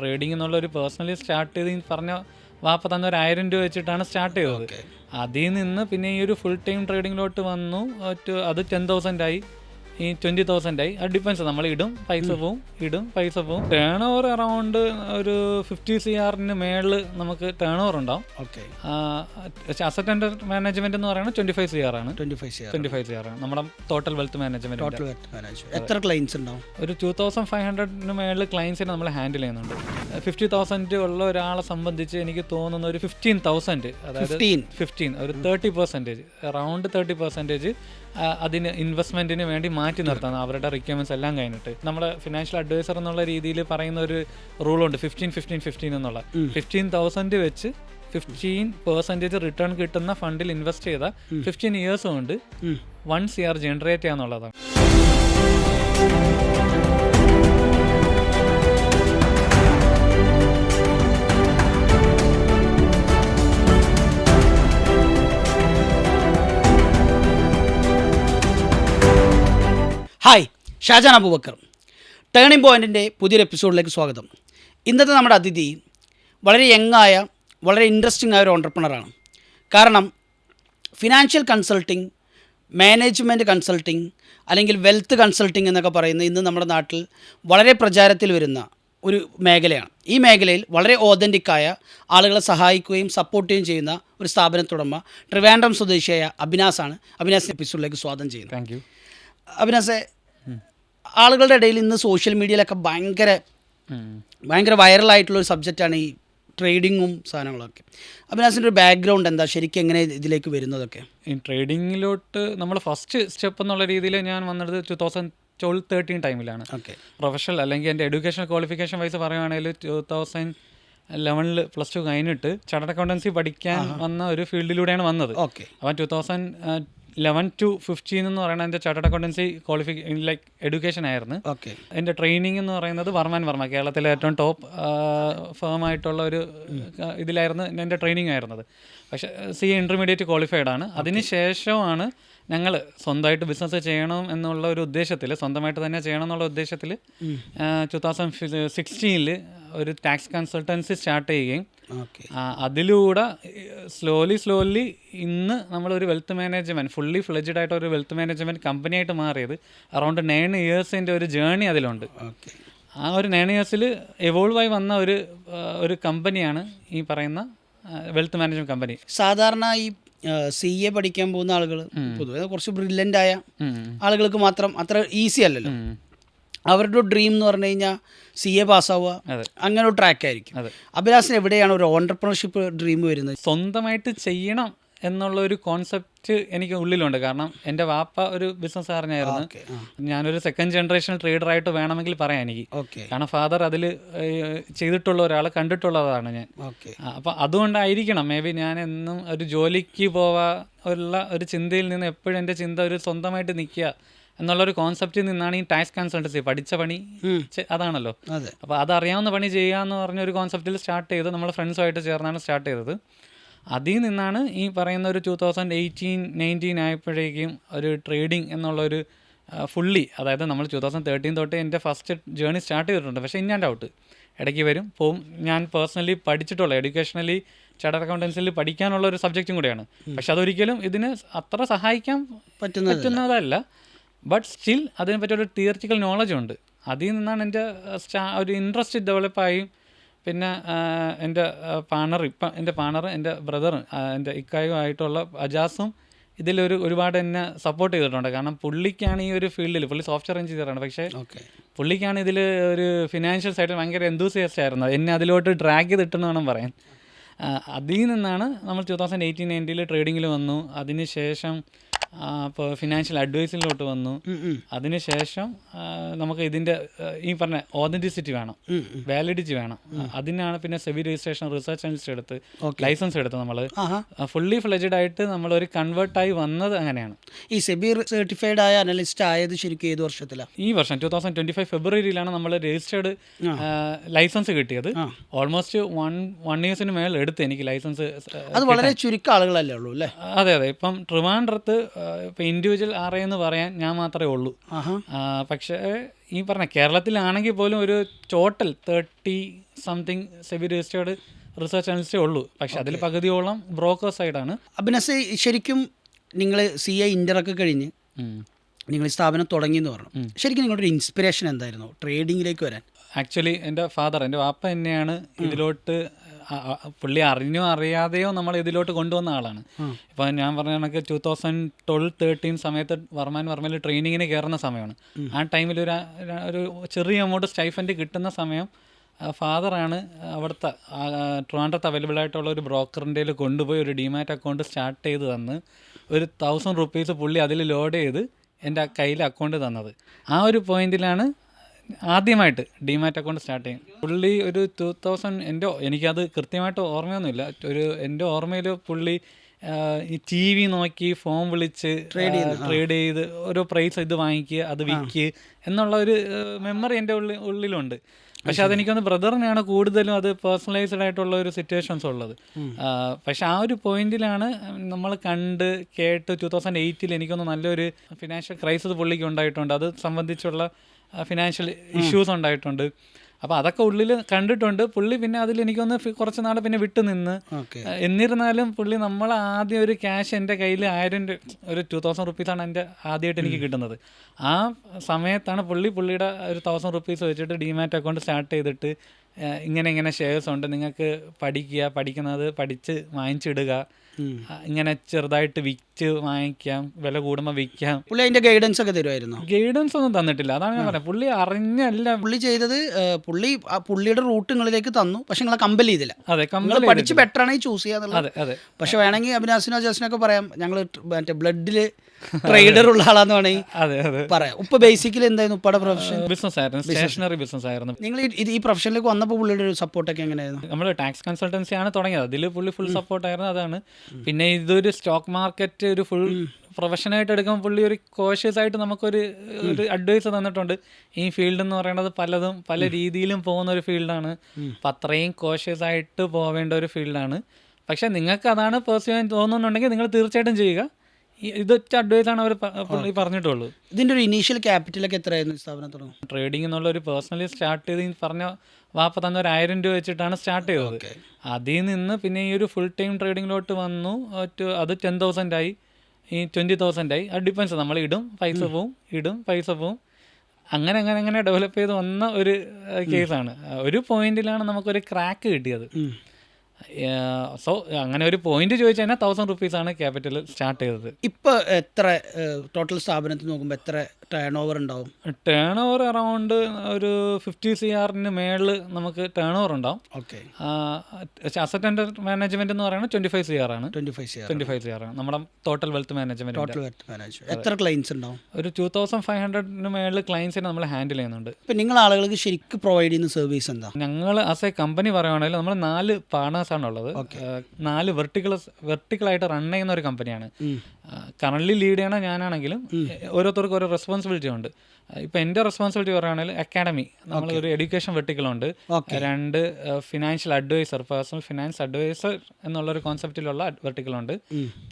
Trading എന്നുള്ള ഒരു personally start ചെയ്ത് പറഞ്ഞ വാപ്പ തന്ന ഒരു ആയിരം രൂപ വെച്ചിട്ടാണ് സ്റ്റാർട്ട് ചെയ്തത്. അതിൽ നിന്ന് പിന്നെ ഈ ഒരു ഫുൾ ടൈം ട്രേഡിങ്ങിലോട്ട് വന്നു. അത് ടെൻ തൗസൻഡ് ആയി. ഈ ട്വന്റി തൗസൻഡ് ആയി. അത് ഡിപ്പെൻസ് നമ്മൾ ഇടും പൈസ പോവും ഇടും പൈസ പോവും. ടേൺ ഓവർ അറൗണ്ട് ഒരു ഫിഫ്റ്റി സി ആറിന് മേളിൽ നമുക്ക് ടേൺ ഓവർ ഉണ്ടാവും ഓക്കെ അസറ്റ് അണ്ടർ മാനേജ്മെന്റ് എന്ന് പറയുന്നത് ട്വന്റി ഫൈവ് സി ആർ ആണ്. Twenty five C twenty five C R ആണ്. നമ്മുടെ total wealth management total management എത്ര ക്ലൈൻസ് ഉണ്ടാവും? ഒരു ടു തൗസൻഡ് ഫൈവ് ഹൺഡ്രഡിന് മേളിൽ ക്ലയൻസിനെ നമ്മൾ ഹാൻഡിൽ ചെയ്യുന്നുണ്ട്. ഫിഫ്റ്റി തൗസൻഡ് ഉള്ള ഒരാളെ സംബന്ധിച്ച് എനിക്ക് തോന്നുന്ന ഒരു ഫിഫ്റ്റീൻ തൗസൻഡ് അതായത് ഫിഫ്റ്റീൻ ഒരു thirty percentage around thirty percentage അതിന് ഇൻവെസ്റ്റ്മെന്റിന് വേണ്ടി മാറ്റി നിർത്താം അവരുടെ റിക്വയർമെന്റ്സ് എല്ലാം കഴിഞ്ഞിട്ട്. നമ്മുടെ ഫിനാൻഷ്യൽ അഡ്വൈസർ എന്നുള്ള രീതിയിൽ പറയുന്ന ഒരു റൂളുണ്ട് ഫിഫ്റ്റീൻ ഫിഫ്റ്റീൻ ഫിഫ്റ്റീൻ എന്നുള്ള. ഫിഫ്റ്റീൻ തൗസൻഡ് വെച്ച് ഫിഫ്റ്റീൻ പെർസെന്റേജ് റിട്ടേൺ കിട്ടുന്ന ഫണ്ടിൽ ഇൻവെസ്റ്റ് ചെയ്ത ഫിഫ്റ്റീൻ ഇയേഴ്സ് കൊണ്ട് വൺ സി ആർ ജനറേറ്റ് ചെയ്യാന്നുള്ളതാണ്. ഹായ് ഷാജാൻ അബൂബക്കർ. ടേണിംഗ് പോയിന്റിന്റെ പുതിയൊരു എപ്പിസോഡിലേക്ക് സ്വാഗതം. ഇന്നത്തെ നമ്മുടെ അതിഥി വളരെ യങ്ങായ വളരെ ഇൻട്രസ്റ്റിംഗ് ആയ ഒരു ഓണ്ടർപ്രണറാണ് കാരണം ഫിനാൻഷ്യൽ കൺസൾട്ടിങ് മാനേജ്മെന്റ് കൺസൾട്ടിങ് അല്ലെങ്കിൽ വെൽത്ത് കൺസൾട്ടിങ് എന്നൊക്കെ പറയുന്ന ഇന്ന് നമ്മുടെ നാട്ടിൽ വളരെ പ്രചാരത്തിൽ വരുന്ന ഒരു മേഖലയാണ്. ഈ മേഖലയിൽ വളരെ ഓതന്റിക്കായ ആളുകളെ സഹായിക്കുകയും സപ്പോർട്ട് ചെയ്യുകയും ചെയ്യുന്ന ഒരു സ്ഥാപനത്തുടമ ട്രിവാൻഡ്രം സ്വദേശിയായ അഭിനാസാണ് അഭിനാസ് എപ്പിസോഡിലേക്ക് സ്വാഗതം ചെയ്യുന്നത് താങ്ക് അഭിനാസെ ആളുകളുടെ ഇടയിൽ ഇന്ന് സോഷ്യൽ മീഡിയയിലൊക്കെ ഭയങ്കര ഭയങ്കര വൈറലായിട്ടുള്ള ഒരു സബ്ജക്റ്റാണ് ഈ ട്രേഡിങ്ങും സാധനങ്ങളൊക്കെ. അഭിനാസിന്റെ ഒരു ബാക്ക്ഗ്രൗണ്ട് എന്താ? ശരിക്കും എങ്ങനെ ഇതിലേക്ക് വരുന്നതൊക്കെ? ഈ ട്രേഡിങ്ങിലോട്ട് നമ്മൾ ഫസ്റ്റ് സ്റ്റെപ്പ് എന്നുള്ള രീതിയിൽ ഞാൻ വന്നത് ടു തൗസൻഡ് ട്വൽവ് തേർട്ടീൻ ടൈമിലാണ് ഓക്കെ പ്രൊഫഷണൽ അല്ലെങ്കിൽ എന്റെ എഡ്യൂക്കേഷൻ ക്വാളിഫിക്കേഷൻ വൈസ് പറയുകയാണെങ്കിൽ ടു തൗസൻഡ് ലെവനിൽ പ്ലസ് ടു കഴിഞ്ഞിട്ട് ചാർട്ടർ അക്കൗണ്ടൻസി പഠിക്കാൻ വന്ന ഒരു ഫീൽഡിലൂടെയാണ് വന്നത്. ഓക്കെ അപ്പം two thousand eleven to fifteen എന്ന് പറയുന്നത് എന്റെ chartered accountancy qualify like education ആയിരുന്നു. ഓക്കെ എന്റെ ട്രെയിനിങ് എന്ന് പറയുന്നത് വർമ്മൻ വർമ്മ കേരളത്തിലെ ഏറ്റവും ടോപ്പ് ഫേം ആയിട്ടുള്ള ഒരു ഇതിലായിരുന്നു എന്റെ ട്രെയിനിങ് ആയിരുന്നത്. പക്ഷേ സി ഇന്റർമീഡിയറ്റ് ക്വാളിഫൈഡ് ആണ്. അതിന് ശേഷമാണ് ഞങ്ങൾ സ്വന്തമായിട്ട് ബിസിനസ് ചെയ്യണം എന്നുള്ള ഒരു ഉദ്ദേശത്തിൽ സ്വന്തമായിട്ട് തന്നെ ചെയ്യണം എന്നുള്ള ഉദ്ദേശത്തിൽ ടു തൗസൻഡ് സിക്സ്റ്റീനിൽ ഒരു ടാക്സ് കൺസൾട്ടൻസി സ്റ്റാർട്ട് ചെയ്യുകയും ഓക്കെ അതിലൂടെ സ്ലോലി സ്ലോലി ഇന്ന് നമ്മളൊരു വെൽത്ത് മാനേജ്മെന്റ് ഫുള്ളി ഫ്ലെജ്ഡ് ആയിട്ട് ഒരു വെൽത്ത് മാനേജ്മെന്റ് കമ്പനിയായിട്ട് മാറിയത് അറൗണ്ട് നയൻ ഇയേഴ്സിന്റെ ഒരു ജേണി അതിലുണ്ട്. ഓക്കെ ആ ഒരു നയൻ ഇയേഴ്സിൽ എവോൾവ് ആയി വന്ന ഒരു ഒരു കമ്പനിയാണ് ഈ പറയുന്ന വെൽത്ത് മാനേജ്മെന്റ് കമ്പനി സാധാരണ ഈ സി എ പഠിക്കാൻ പോകുന്ന ആളുകൾ പൊതുവെ കുറച്ച് ബ്രില്യന്റ് ആയ ആളുകൾക്ക് മാത്രം അത്ര ഈസി അല്ലല്ലോ. അവരുടെ ഡ്രീം എന്ന് പറഞ്ഞു കഴിഞ്ഞാൽ സി എ പാസ്സാവുക. അങ്ങനെ ഒരു ട്രാക്ക് ആയിരിക്കും. അതെ. അഭിലാഷിന് എവിടെയാണ് ഒരു ഓണ്ടർപ്രണർഷിപ്പ് ഡ്രീം വരുന്നത്? സ്വന്തമായിട്ട് ചെയ്യണം എന്നുള്ള ഒരു കോൺസെപ്റ്റ് എനിക്ക് ഉള്ളിലുണ്ട്. കാരണം എന്റെ വാപ്പ ഒരു ബിസിനസ്സുകാരനായിരുന്നു അറിഞ്ഞായിരുന്നു ഞാനൊരു സെക്കൻഡ് ജനറേഷൻ ട്രേഡറായിട്ട് വേണമെങ്കിൽ പറയാം എനിക്ക്. ഓക്കെ. കാരണം ഫാദർ അതിൽ ചെയ്തിട്ടുള്ള ഒരാളെ കണ്ടിട്ടുള്ളതാണ് ഞാൻ. ഓക്കെ. ആ, അപ്പം അതുകൊണ്ടായിരിക്കണം മേ ബി ഞാൻ എന്നും ഒരു ജോലിക്ക് പോവാ ഉള്ള ഒരു ചിന്തയിൽ നിന്ന് എപ്പോഴും എന്റെ ചിന്ത ഒരു സ്വന്തമായിട്ട് നിൽക്കുക. എന്നുള്ളൊരു കോൺസെപ്റ്റിൽ നിന്നാണ് ഈ ടാക്സ് കൺസൾട്ടൻസി പഠിച്ച പണി അതാണല്ലോ. അപ്പോൾ അതറിയാവുന്ന പണി ചെയ്യുക എന്ന് പറഞ്ഞ ഒരു കോൺസെപ്റ്റിൽ സ്റ്റാർട്ട് ചെയ്ത് നമ്മൾ ഫ്രണ്ട്സുമായിട്ട് ചേർന്നാണ് സ്റ്റാർട്ട് ചെയ്തത്. അതിൽ നിന്നാണ് ഈ പറയുന്ന ഒരു ടൂ തൗസൻഡ് എയ്റ്റീൻ നയന്റീൻ ആയപ്പോഴേക്കും ഒരു ട്രേഡിംഗ് എന്നുള്ളൊരു ഫുള്ളി അതായത് നമ്മൾ ടൂ തൗസൻഡ് തേർട്ടീൻ തൊട്ട് എന്റെ ഫസ്റ്റ് ജേണി സ്റ്റാർട്ട് ചെയ്തിട്ടുണ്ട്. പക്ഷേ ഇൻ ആൻഡ് ഔട്ട്. ഇടയ്ക്ക് വരും പോവും. ഞാൻ പേഴ്സണലി പഠിച്ചിട്ടുള്ള എഡ്യൂക്കേഷണലി ചാർട്ടർ അക്കൗണ്ടൻസിൽ പഠിക്കാനുള്ള ഒരു സബ്ജക്റ്റും കൂടിയാണ്. പക്ഷെ അതൊരിക്കലും ഇതിന് അത്ര സഹായിക്കാൻ പറ്റുന്നതല്ല. ബട്ട് സ്റ്റിൽ അതിനെപ്പറ്റി ഒരു തിയറിറ്റിക്കൽ നോളജ് ഉണ്ട്. അതിൽ നിന്നാണ് എന്റെ സ്റ്റാ ഒരു ഇൻട്രസ്റ്റ് ഡെവലപ്പായി പിന്നെ എന്റെ പാണർ ഇപ്പം എന്റെ പാണർ എന്റെ ബ്രദർ എന്റെ ഇക്കായും ആയിട്ടുള്ള അജാസും ഇതിലൊരു ഒരുപാട് എന്നെ സപ്പോർട്ട് ചെയ്തിട്ടുണ്ട്. കാരണം പുള്ളിക്കാണ് ഈ ഒരു ഫീൽഡിൽ പുള്ളി സോഫ്റ്റ്വെയർ എഞ്ചിനീയറാണ് പക്ഷേ പുള്ളിക്കാണ് ഇതിൽ ഒരു ഫിനാൻഷ്യൽ സൈഡിൽ ഭയങ്കര എന്തൂസിയസ്റ്റ് ആയിരുന്നു. എന്നെ അതിലോട്ട് ഡ്രാഗ് ചെയ്തിട്ടെന്ന് വേണം പറയാൻ. അതിൽ നിന്നാണ് നമ്മൾ ടു തൗസൻഡ് എയ്റ്റീൻ നയന്റിയിൽ ട്രേഡിങ്ങിൽ വന്നു. അതിന് ശേഷം ഇപ്പോൾ ഫിനാൻഷ്യൽ അഡ്വൈസിലോട്ട് വന്നു. അതിനുശേഷം നമുക്ക് ഇതിന്റെ ഈ പറഞ്ഞ ഓതന്റിസിറ്റി വേണം. വാലിഡിറ്റി വേണം. അതിനാണ് പിന്നെ സെവി രജിസ്ട്രേഷൻ റിസർച്ച് അനലിസ്റ്റ് എടുത്ത് ലൈസൻസ് എടുത്ത് നമ്മൾ ഫുള്ളി ഫ്ലെജഡ് ആയിട്ട് നമ്മൾ ഒരു കൺവേർട്ടായി വന്നത് അങ്ങനെയാണ്. ഈ സെബി സർട്ടിഫൈഡ് ആയ അനലിസ്റ്റ് ആയത് ശരിക്കും ഏത് വർഷത്തിലാണ് ഈ വർഷം ടൂ തൗസൻഡ് ട്വന്റി ഫൈവ് ഫെബ്രുവരിയിലാണ് നമ്മൾ രജിസ്റ്റേർഡ് ലൈസൻസ് കിട്ടിയത്. ഓൾമോസ്റ്റ് വൺ വൺ ഇയേഴ്സിന് മേളിൽ എടുത്ത് എനിക്ക് ലൈസൻസ് അത് വളരെ ചുരുക്കം ആളുകളല്ലേ ഉള്ളൂ അല്ലേ? അതെ അതെ. ഇപ്പം ട്രിവാൻഡ്രത്ത് ഇപ്പോൾ ഇൻഡിവിജ്വൽ ആർ എന്ന് പറയാൻ ഞാൻ മാത്രമേ ഉള്ളൂ. പക്ഷേ ഈ പറഞ്ഞ കേരളത്തിലാണെങ്കിൽ പോലും ഒരു total thirty something SEBI registered research അനലിസ്റ്റേ ഉള്ളൂ. പക്ഷെ അതിൽ പകുതിയോളം ബ്രോക്കർ സൈഡാണ് അഭിനസ് ശരിക്കും നിങ്ങൾ സി ഐ ഇന്ററൊക്കെ കഴിഞ്ഞ് നിങ്ങൾ ഈ സ്ഥാപനം തുടങ്ങി എന്ന് പറഞ്ഞു ശരിക്കും നിങ്ങളുടെ ഒരു ഇൻസ്പിറേഷൻ എന്തായിരുന്നു? ട്രേഡിങ്ങിലേക്ക് വരാൻ. ആക്ച്വലി എന്റെ ഫാദർ എന്റെ വാപ്പ തന്നെയാണ് ഇതിലോട്ട് പുള്ളി അറിഞ്ഞോ അറിയാതെയോ നമ്മൾ ഇതിലോട്ട് കൊണ്ടുവന്ന ആളാണ്. ഇപ്പോൾ ഞാൻ പറഞ്ഞ കണക്ക് ടൂ തൗസൻഡ് ട്വൽവ് തേർട്ടീൻ സമയത്ത് വർമാൻ വർമ്മയിൽ ട്രെയിനിങ്ങിന് കയറുന്ന സമയമാണ്. ആ ടൈമിൽ ഒരു ഒരു ചെറിയ എമൗണ്ട് സ്റ്റൈഫൻഡ് കിട്ടുന്ന സമയം ഫാദറാണ് അവിടുത്തെ ട്രിവാൻഡ്രത്ത് അവൈലബിൾ ആയിട്ടുള്ള ഒരു ബ്രോക്കറിന്റെ കൊണ്ടുപോയി ഒരു ഡിമാറ്റ് അക്കൗണ്ട് സ്റ്റാർട്ട് ചെയ്ത് തന്ന് ഒരു തൗസൻഡ് റുപ്പീസ് പുള്ളി അതിൽ ലോഡ് ചെയ്ത് എന്റെ കയ്യിൽ അക്കൗണ്ട് തന്നത്. ആ ഒരു പോയിന്റിലാണ് ആദ്യമായിട്ട് ഡിമാറ്റ് അക്കൗണ്ട് സ്റ്റാർട്ട് ചെയ്യും. പുള്ളി ഒരു ടു തൗസൻഡ് എന്റെ എനിക്കത് കൃത്യമായിട്ട് ഓർമ്മയൊന്നുമില്ല. ഒരു എന്റെ ഓർമ്മയിൽ പുള്ളി ഈ ടി വി നോക്കി ഫോം വിളിച്ച് ട്രേഡ് ട്രേഡ് ചെയ്ത് ഓരോ പ്രൈസ് ഇത് വാങ്ങിക്കുക അത് വിൽക്കുക എന്നുള്ള ഒരു മെമ്മറി എന്റെ ഉള്ളിൽ ഉള്ളിലുണ്ട്. പക്ഷെ അതെനിക്കൊന്ന് ബ്രദറിനാണ് കൂടുതലും അത് പേഴ്സണലൈസ്ഡ് ആയിട്ടുള്ള ഒരു സിറ്റുവേഷൻസ് ഉള്ളത്. പക്ഷെ ആ ഒരു പോയിന്റിലാണ് നമ്മൾ കണ്ട് കേട്ട് ടൂ തൗസൻഡ് എയ്റ്റിൽ എനിക്കൊന്ന് നല്ലൊരു ഫിനാൻഷ്യൽ ക്രൈസിസ് പുള്ളിക്ക് ഉണ്ടായിട്ടുണ്ട്. അത് സംബന്ധിച്ചുള്ള ഫിനാൻഷ്യൽ ഇഷ്യൂസ് ഉണ്ടായിട്ടുണ്ട്. അപ്പോൾ അതൊക്കെ ഉള്ളിൽ കണ്ടിട്ടുണ്ട്. പുള്ളി പിന്നെ അതിൽ എനിക്കൊന്ന് കുറച്ച് നാളെ പിന്നെ വിട്ടു നിന്ന്. എന്നിരുന്നാലും പുള്ളി നമ്മൾ ആദ്യം ഒരു ക്യാഷ് എന്റെ കയ്യിൽ ആയിരം ഒരു ടു തൗസൻഡ് റുപ്പീസാണ് എന്റെ ആദ്യമായിട്ട് എനിക്ക് കിട്ടുന്നത്. ആ സമയത്താണ് പുള്ളി പുള്ളിയുടെ ഒരു തൗസൻഡ് റുപ്പീസ് വെച്ചിട്ട് ഡിമാറ്റ് അക്കൗണ്ട് സ്റ്റാർട്ട് ചെയ്തിട്ട് ഇങ്ങനെ ഇങ്ങനെ ഷെയർസ് ഉണ്ട്. നിങ്ങൾക്ക് പഠിക്കുക പഠിക്കുന്നത് പഠിച്ച് വാങ്ങിച്ചിടുക. ഇങ്ങനെ ചെറുതായിട്ട് വിറ്റ് വാങ്ങിക്കാം വില കൂടുമ്പോൾ വിൽക്കാം. പുള്ളി അതിന്റെ ഗൈഡൻസ് ഒക്കെ തരുമായിരുന്നു? ഗൈഡൻസ് ഒന്നും തന്നിട്ടില്ല. അതാണ് ഞാൻ പറഞ്ഞത്. പുള്ളി അറിഞ്ഞല്ല പുള്ളി ചെയ്തത് പുള്ളി ആ പുള്ളിയുടെ റൂട്ടുകളിലേക്ക് നിങ്ങളിലേക്ക് തന്നു. പക്ഷെ നിങ്ങളെ കമ്പൽ ചെയ്തില്ല. അതെ നിങ്ങൾ പഠിച്ച് ബെറ്റർ ആണെങ്കിൽ ചൂസ് ചെയ്യാന്നുള്ളത് അതെ അതെ. പക്ഷെ വേണമെങ്കിൽ അഭിനാസിനോ ജസ്റ്റിനൊക്കെ പറയാം ഞങ്ങൾ മറ്റേ ബ്ലഡിൽ ട്രേഡർ ഉള്ള ആളാന്ന് വേണമെങ്കിൽ പറയാം. ഉപ്പ ബേസിക്കലി എന്തായിരുന്നു ഉപ്പയുടെ പ്രൊഫഷൻ ബിസിനസ് ആയിരുന്നു. സ്റ്റേഷനറി ബിസിനസ് ആയിരുന്നു. നിങ്ങൾ ഈ പ്രൊഫഷനിലേക്ക് വന്നപ്പോൾ പുള്ളിയുടെ ഒരു സപ്പോർട്ടൊക്കെ എങ്ങനെയായിരുന്നു? നമ്മൾ ടാക്സ് കൺസൾട്ടൻസി ആണ് തുടങ്ങിയത്. അതിൽ പുള്ളി ഫുൾ സപ്പോർട്ട് ആയിരുന്നു. അതാണ് പിന്നെ ഇതൊരു സ്റ്റോക്ക് മാർക്കറ്റ് ഒരു ഫുൾ പ്രൊഫഷനായിട്ട് എടുക്കുമ്പോൾ പുള്ളി ഒരു കോഷ്യസ് ആയിട്ട് നമുക്കൊരു ഒരു അഡ്വൈസ് തന്നിട്ടുണ്ട്. ഈ ഫീൽഡ് എന്ന് പറയുന്നത് പലതും പല രീതിയിലും പോകുന്ന ഒരു ഫീൽഡാണ് അപ്പം അത്രയും കോഷ്യസ് ആയിട്ട് പോവേണ്ട ഒരു ഫീൽഡാണ് പക്ഷെ നിങ്ങൾക്ക് അതാണ് പേഴ്സ്യൂ ചെയ്യാൻ തോന്നുന്നുണ്ടെങ്കിൽ നിങ്ങൾ തീർച്ചയായിട്ടും ചെയ്യുക. ഇതൊറ്റ അഡ്വൈസ് ആണ് അവർ പറഞ്ഞിട്ടുള്ളൂ. ഇതിന്റെ ഒരു ഇനീഷ്യൽ ക്യാപിറ്റലൊക്കെ എത്രയായിരുന്നു സ്ഥാപനം തുടങ്ങും ട്രേഡിംഗ് എന്നുള്ള ഒരു പേഴ്സണലി സ്റ്റാർട്ട് ചെയ്ത് പറഞ്ഞ ആയിരം രൂപ വെച്ചിട്ടാണ് സ്റ്റാർട്ട് ചെയ്തത്. അതിൽ നിന്ന് പിന്നെ ഈ ഒരു ഫുൾ ടൈം ട്രേഡിങ്ങിലോട്ട് വന്നു. അത് ടെൻ തൗസൻഡ് ആയി. ഈ ട്വന്റി തൗസൻഡ് ആയി. അത് ഡിപ്പെൻസ് നമ്മൾ ഇടും പൈസ പോവും ഇടും പൈസ പോവും. അങ്ങനെ അങ്ങനെ അങ്ങനെ ഡെവലപ്പ് ചെയ്ത് വന്ന ഒരു കേസാണ് ഒരു പോയിന്റിലാണ് നമുക്കൊരു ക്രാക്ക് കിട്ടിയത്. സോ അങ്ങനെ ഒരു പോയിന്റ് ചോദിച്ചു കഴിഞ്ഞാൽ തൗസൻഡ് റുപ്പീസാണ് ക്യാപിറ്റൽ സ്റ്റാർട്ട് ചെയ്തത്. ഇപ്പോൾ എത്ര ടോട്ടൽ സ്ഥാപനത്തിൽ നോക്കുമ്പോൾ എത്ര ടേൺ ഓവർ ഉണ്ടാവും. ടേൺ ഓവർ അറൗണ്ട് ഒരു ഫിഫ്റ്റി സി ആറിന് മേളിൽ നമുക്ക് ടേൺ ഓവർ ഉണ്ടാവും. ഓക്കെ. അസറ്റ് ആൻഡ് മാനേജ്മെന്റ് എന്ന് പറയുന്നത് ട്വന്റി ഫൈവ് സി ആർ ആണ്. Twenty five C R twenty five C R ആണ്. നമ്മുടെ total wealth management total wealth management എത്ര ക്ലൈൻസ് ഉണ്ടാവും? ഒരു ടൂ തൗസൻഡ് ഫൈവ് ഹൺഡ്രഡിന് മേളിൽ ക്ലൈൻസിനെ നമ്മൾ ഹാൻഡിൽ ചെയ്യുന്നുണ്ട്. ഇപ്പം നിങ്ങൾ ആളുകൾക്ക് ശരിക്കും പ്രൊവൈഡ് ചെയ്യുന്ന സർവീസ് എന്താ? ഞങ്ങൾ ആസ് എ കമ്പനി പറയുകയാണെങ്കിൽ നമ്മൾ നാല് പാർട്ണേഴ്സ് ആണ് ഉള്ളത് നാല് വെർട്ടിക്കൽ വെർട്ടിക്കൽ ആയിട്ട് റൺ ചെയ്യുന്ന ഒരു കമ്പനിയാണ് കറണ്ട്ലി ലീഡ് ചെയ്യണ ഞാനാണെങ്കിലും ഓരോരുത്തർക്കും ഓരോ റെസ്പോൺസിബിലിറ്റി ഉണ്ട്. ഇപ്പം എന്റെ റെസ്പോൺസിബിലിറ്റി പറയുകയാണെങ്കിൽ അക്കാഡമി നമ്മളൊരു ഒരു എഡ്യൂക്കേഷൻ വെർട്ടിക്കലുണ്ട് രണ്ട് financial adviser personal finance adviser എന്നുള്ളൊരു കോൺസെപ്റ്റിലുള്ള വെർട്ടിക്കലുണ്ട്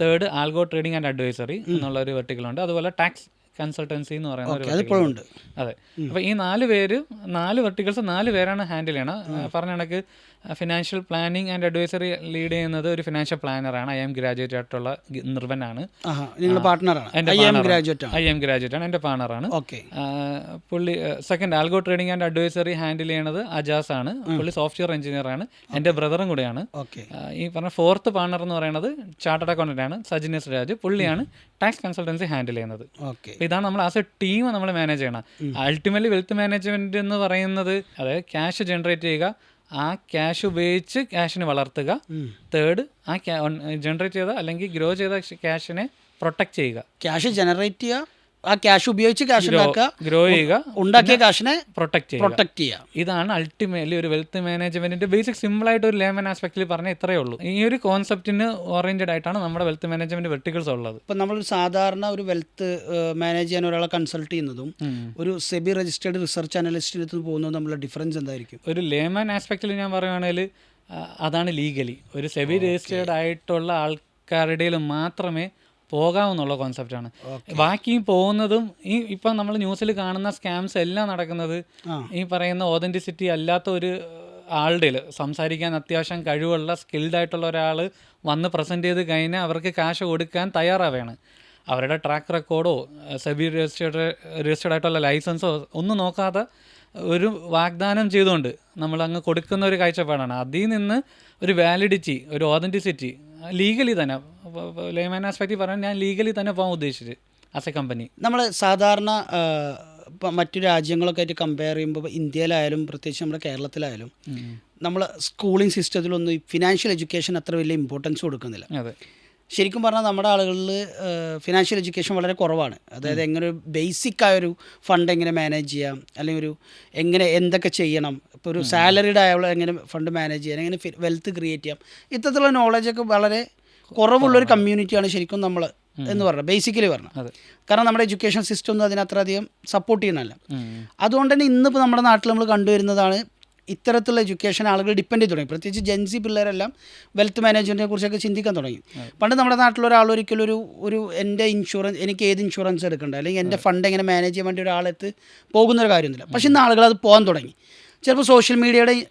third algo trading and advisory എന്നുള്ള ഒരു വെർട്ടിക്കലുണ്ട് അതുപോലെ ടാക്സ് കൺസൾട്ടൻസി എന്ന് പറയുന്ന ഒരു അതെ അപ്പോൾ ഈ നാല് പേര് നാല് വെർട്ടിക്കൽസ് നാല് പേരാണ് ഹാൻഡിൽ ചെയ്യണം. പറഞ്ഞ കണക്ക് financial planning and advisory lead ചെയ്യുന്നത് ഒരു ഫിനാൻഷ്യൽ പ്ലാനറാണ് ഐ എം ഗ്രാജുവേറ്റ് ആയിട്ടുള്ള നിർവനാണ്. ഐ എം ഗ്രാജുവേറ്റ് ആണ്. എന്റെ പാർട്ണറാണ് ഓക്കെ പുള്ളി second algo trading and advisory handle ചെയ്യണത് അജാസ് ആണ്. പുള്ളി സോഫ്റ്റ്വെയർ എഞ്ചിനീയർ ആണ്. എന്റെ ബ്രദറും കൂടെയാണ്. ഓക്കെ ഈ പറഞ്ഞ ഫോർത്ത് പാർട്ണർ എന്ന് പറയുന്നത് ചാർട്ടേഡ് അക്കൗണ്ടന്റ് ആണ് സജിനസ് രാജ്. പുള്ളിയാണ് ടാക്സ് കൺസൾട്ടൻസി ഹാൻഡിൽ ചെയ്യുന്നത്. ഇതാണ് നമ്മൾ ആസ് എ ടീം നമ്മൾ മാനേജ് ചെയ്യണം അൾട്ടിമേറ്റ്ലി വെൽത്ത് മാനേജ്മെന്റ് എന്ന് പറയുന്നത് അതായത് ക്യാഷ് ജനറേറ്റ് ചെയ്യുക ആ ക്യാഷ് ഉപയോഗിച്ച് ക്യാഷിനെ വളർത്തുക. തേർഡ് ആ ജനറേറ്റ് ചെയ്ത അല്ലെങ്കിൽ ഗ്രോ ചെയ്ത ക്യാഷിനെ പ്രൊട്ടക്ട് ചെയ്യുക. ക്യാഷ് ജനറേറ്റ് ചെയ്യുക? ആ ക്യാഷ് ഉപയോഗിച്ച് ക്യാഷ് ഉണ്ടാക്കുക. ഗ്രോ ചെയ്യുക. ഉണ്ടാക്കിയ ക്യാഷിനെ പ്രൊട്ടക്ട് ചെയ്യുക. പ്രൊട്ടക്ട് ചെയ്യുക. ഇതാണ് അൾട്ടിമേറ്റ്ലി ഒരു വെൽത്ത് മാനേജ്മെന്റിന്റെ ബേസിക് സിമ്പിൾ ആയിട്ട് ഒരു ലേമൻ ആസ്പെക്റ്റിൽ പറഞ്ഞാൽ ഇത്രയേ ഉള്ളൂ. ഈ ഒരു കോൺസെപ്റ്റിന് ഓറിയന്റഡ് ആയിട്ടാണ് നമ്മുടെ വെൽത്ത് മാനേജ്മെന്റ് വെർട്ടിക്കൽസ് ഉള്ളത്. ഇപ്പം നമ്മൾ സാധാരണ ഒരു വെൽത്ത് മാനേജ് ചെയ്യാൻ ഒരാളെ കൺസൾട്ട് ചെയ്യുന്നതും ഒരു സെബി രജിസ്റ്റേർഡ് റിസർച്ച് അനലിസ്റ്റിന് അടുത്ത് പോകുന്നതും തമ്മിലുള്ള ഡിഫറൻസ് എന്തായിരിക്കും? ഒരു ലേമൻ ആസ്പെക്റ്റിൽ ഞാൻ പറയുകയാണെങ്കിൽ അതാണ് ലീഗലി ഒരു സെബി രജിസ്റ്റേർഡ് ആയിട്ടുള്ള ആൾക്കാരുടെ മാത്രമേ പോകാമെന്നുള്ള കോൺസെപ്റ്റാണ് ബാക്കി പോകുന്നതും ഈ ഇപ്പം നമ്മൾ ന്യൂസിൽ കാണുന്ന സ്കാംസ് എല്ലാം നടക്കുന്നത് ഈ പറയുന്ന ഓതന്റിസിറ്റി അല്ലാത്ത ഒരു ആളുടെ സംസാരിക്കാൻ അത്യാവശ്യം കഴിവുള്ള സ്കിൽഡ് ആയിട്ടുള്ള ഒരാൾ വന്ന് പ്രസന്റ് ചെയ്ത് കഴിഞ്ഞാൽ അവർക്ക് കാശ് കൊടുക്കാൻ തയ്യാറാവുകയാണ്. അവരുടെ ട്രാക്ക് റെക്കോർഡോ സെബി രജിസ്റ്റേഡ് രജിസ്റ്റേഡ് ആയിട്ടുള്ള ലൈസൻസോ ഒന്നും നോക്കാതെ ഒരു വാഗ്ദാനം ചെയ്തുകൊണ്ട് നമ്മൾ അങ്ങ് കൊടുക്കുന്ന ഒരു കാഴ്ചപ്പാടാണ്. അതിൽ നിന്ന് ഒരു വാലിഡിറ്റി ഒരു ഓതന്റിസിറ്റി ലീഗലി തന്നെ. ലേമാൻ ആസ്പെക്റ്റിൽ പറയാൻ ഞാൻ ലീഗലി തന്നെ പോകാൻ ഉദ്ദേശിച്ചത് ആസ് എ കമ്പനി നമ്മൾ സാധാരണ ഇപ്പം മറ്റു രാജ്യങ്ങളൊക്കെ ആയിട്ട് കമ്പയർ ചെയ്യുമ്പോൾ ഇന്ത്യയിലായാലും പ്രത്യേകിച്ച് നമ്മുടെ കേരളത്തിലായാലും നമ്മൾ സ്കൂളിംഗ് സിസ്റ്റത്തിലൊന്നും ഈ ഫിനാൻഷ്യൽ എഡ്യൂക്കേഷൻ അത്ര വലിയ ഇമ്പോർട്ടൻസ് കൊടുക്കുന്നില്ല. അതെ. ശരിക്കും പറഞ്ഞാൽ നമ്മുടെ ആളുകളിൽ ഫിനാൻഷ്യൽ എഡ്യൂക്കേഷൻ വളരെ കുറവാണ്. അതായത് എങ്ങനെ ഒരു ബേസിക് ആയ ഒരു ഫണ്ട് എങ്ങനെ മാനേജ് ചെയ്യാം അല്ലെങ്കിൽ ഒരു എങ്ങനെ എന്തൊക്കെ ചെയ്യണം ഇപ്പോൾ ഒരു സാലറിഡ് ആയുള്ള എങ്ങനെ ഫണ്ട് മാനേജ് ചെയ്യാം എങ്ങനെ വെൽത്ത് ക്രിയേറ്റ് ചെയ്യാം ഇത്തരത്തിലുള്ള നോളജൊക്കെ വളരെ കുറവുള്ളൊരു കമ്മ്യൂണിറ്റിയാണ് ശരിക്കും നമ്മൾ എന്ന് പറഞ്ഞത് ബേസിക്കലി പറഞ്ഞത്. കാരണം നമ്മുടെ എഡ്യൂക്കേഷൻ സിസ്റ്റം ഒന്നും അതിനത്രയധികം സപ്പോർട്ട് ചെയ്യണമല്ല അതുകൊണ്ട് തന്നെ ഇന്നിപ്പോൾ നമ്മുടെ നാട്ടിൽ നമ്മൾ കണ്ടുവരുന്നതാണ് ഇത്തരത്തിലുള്ള എഡ്യൂക്കേഷൻ ആളുകൾ ഡിപ്പെൻഡ് ചെയ്ത് തുടങ്ങി. പ്രത്യേകിച്ച് ജെൻസി പിള്ളേരെല്ലാം വെൽത്ത് മാനേജ്മെന്റിനെ കുറിച്ചൊക്കെ ചിന്തിക്കാൻ തുടങ്ങി. പണ്ട് നമ്മുടെ നാട്ടിലൊരാൾ ഒരിക്കലും ഒരു ഒരു എന്റെ ഇൻഷുറൻസ് എനിക്ക് ഏത് ഇൻഷുറൻസ് എടുക്കേണ്ട? അല്ലെങ്കിൽ എന്റെ ഫണ്ട് എങ്ങനെ മാനേജ് ചെയ്യാൻ വേണ്ടി ഒരാളെത്ത് പോകുന്ന ഒരു കാര്യമൊന്നുമില്ല. പക്ഷേ ഇന്ന് ആളുകൾ അത് പോകാൻ തുടങ്ങി. ചിലപ്പോൾ സോഷ്യൽ മീഡിയയുടെ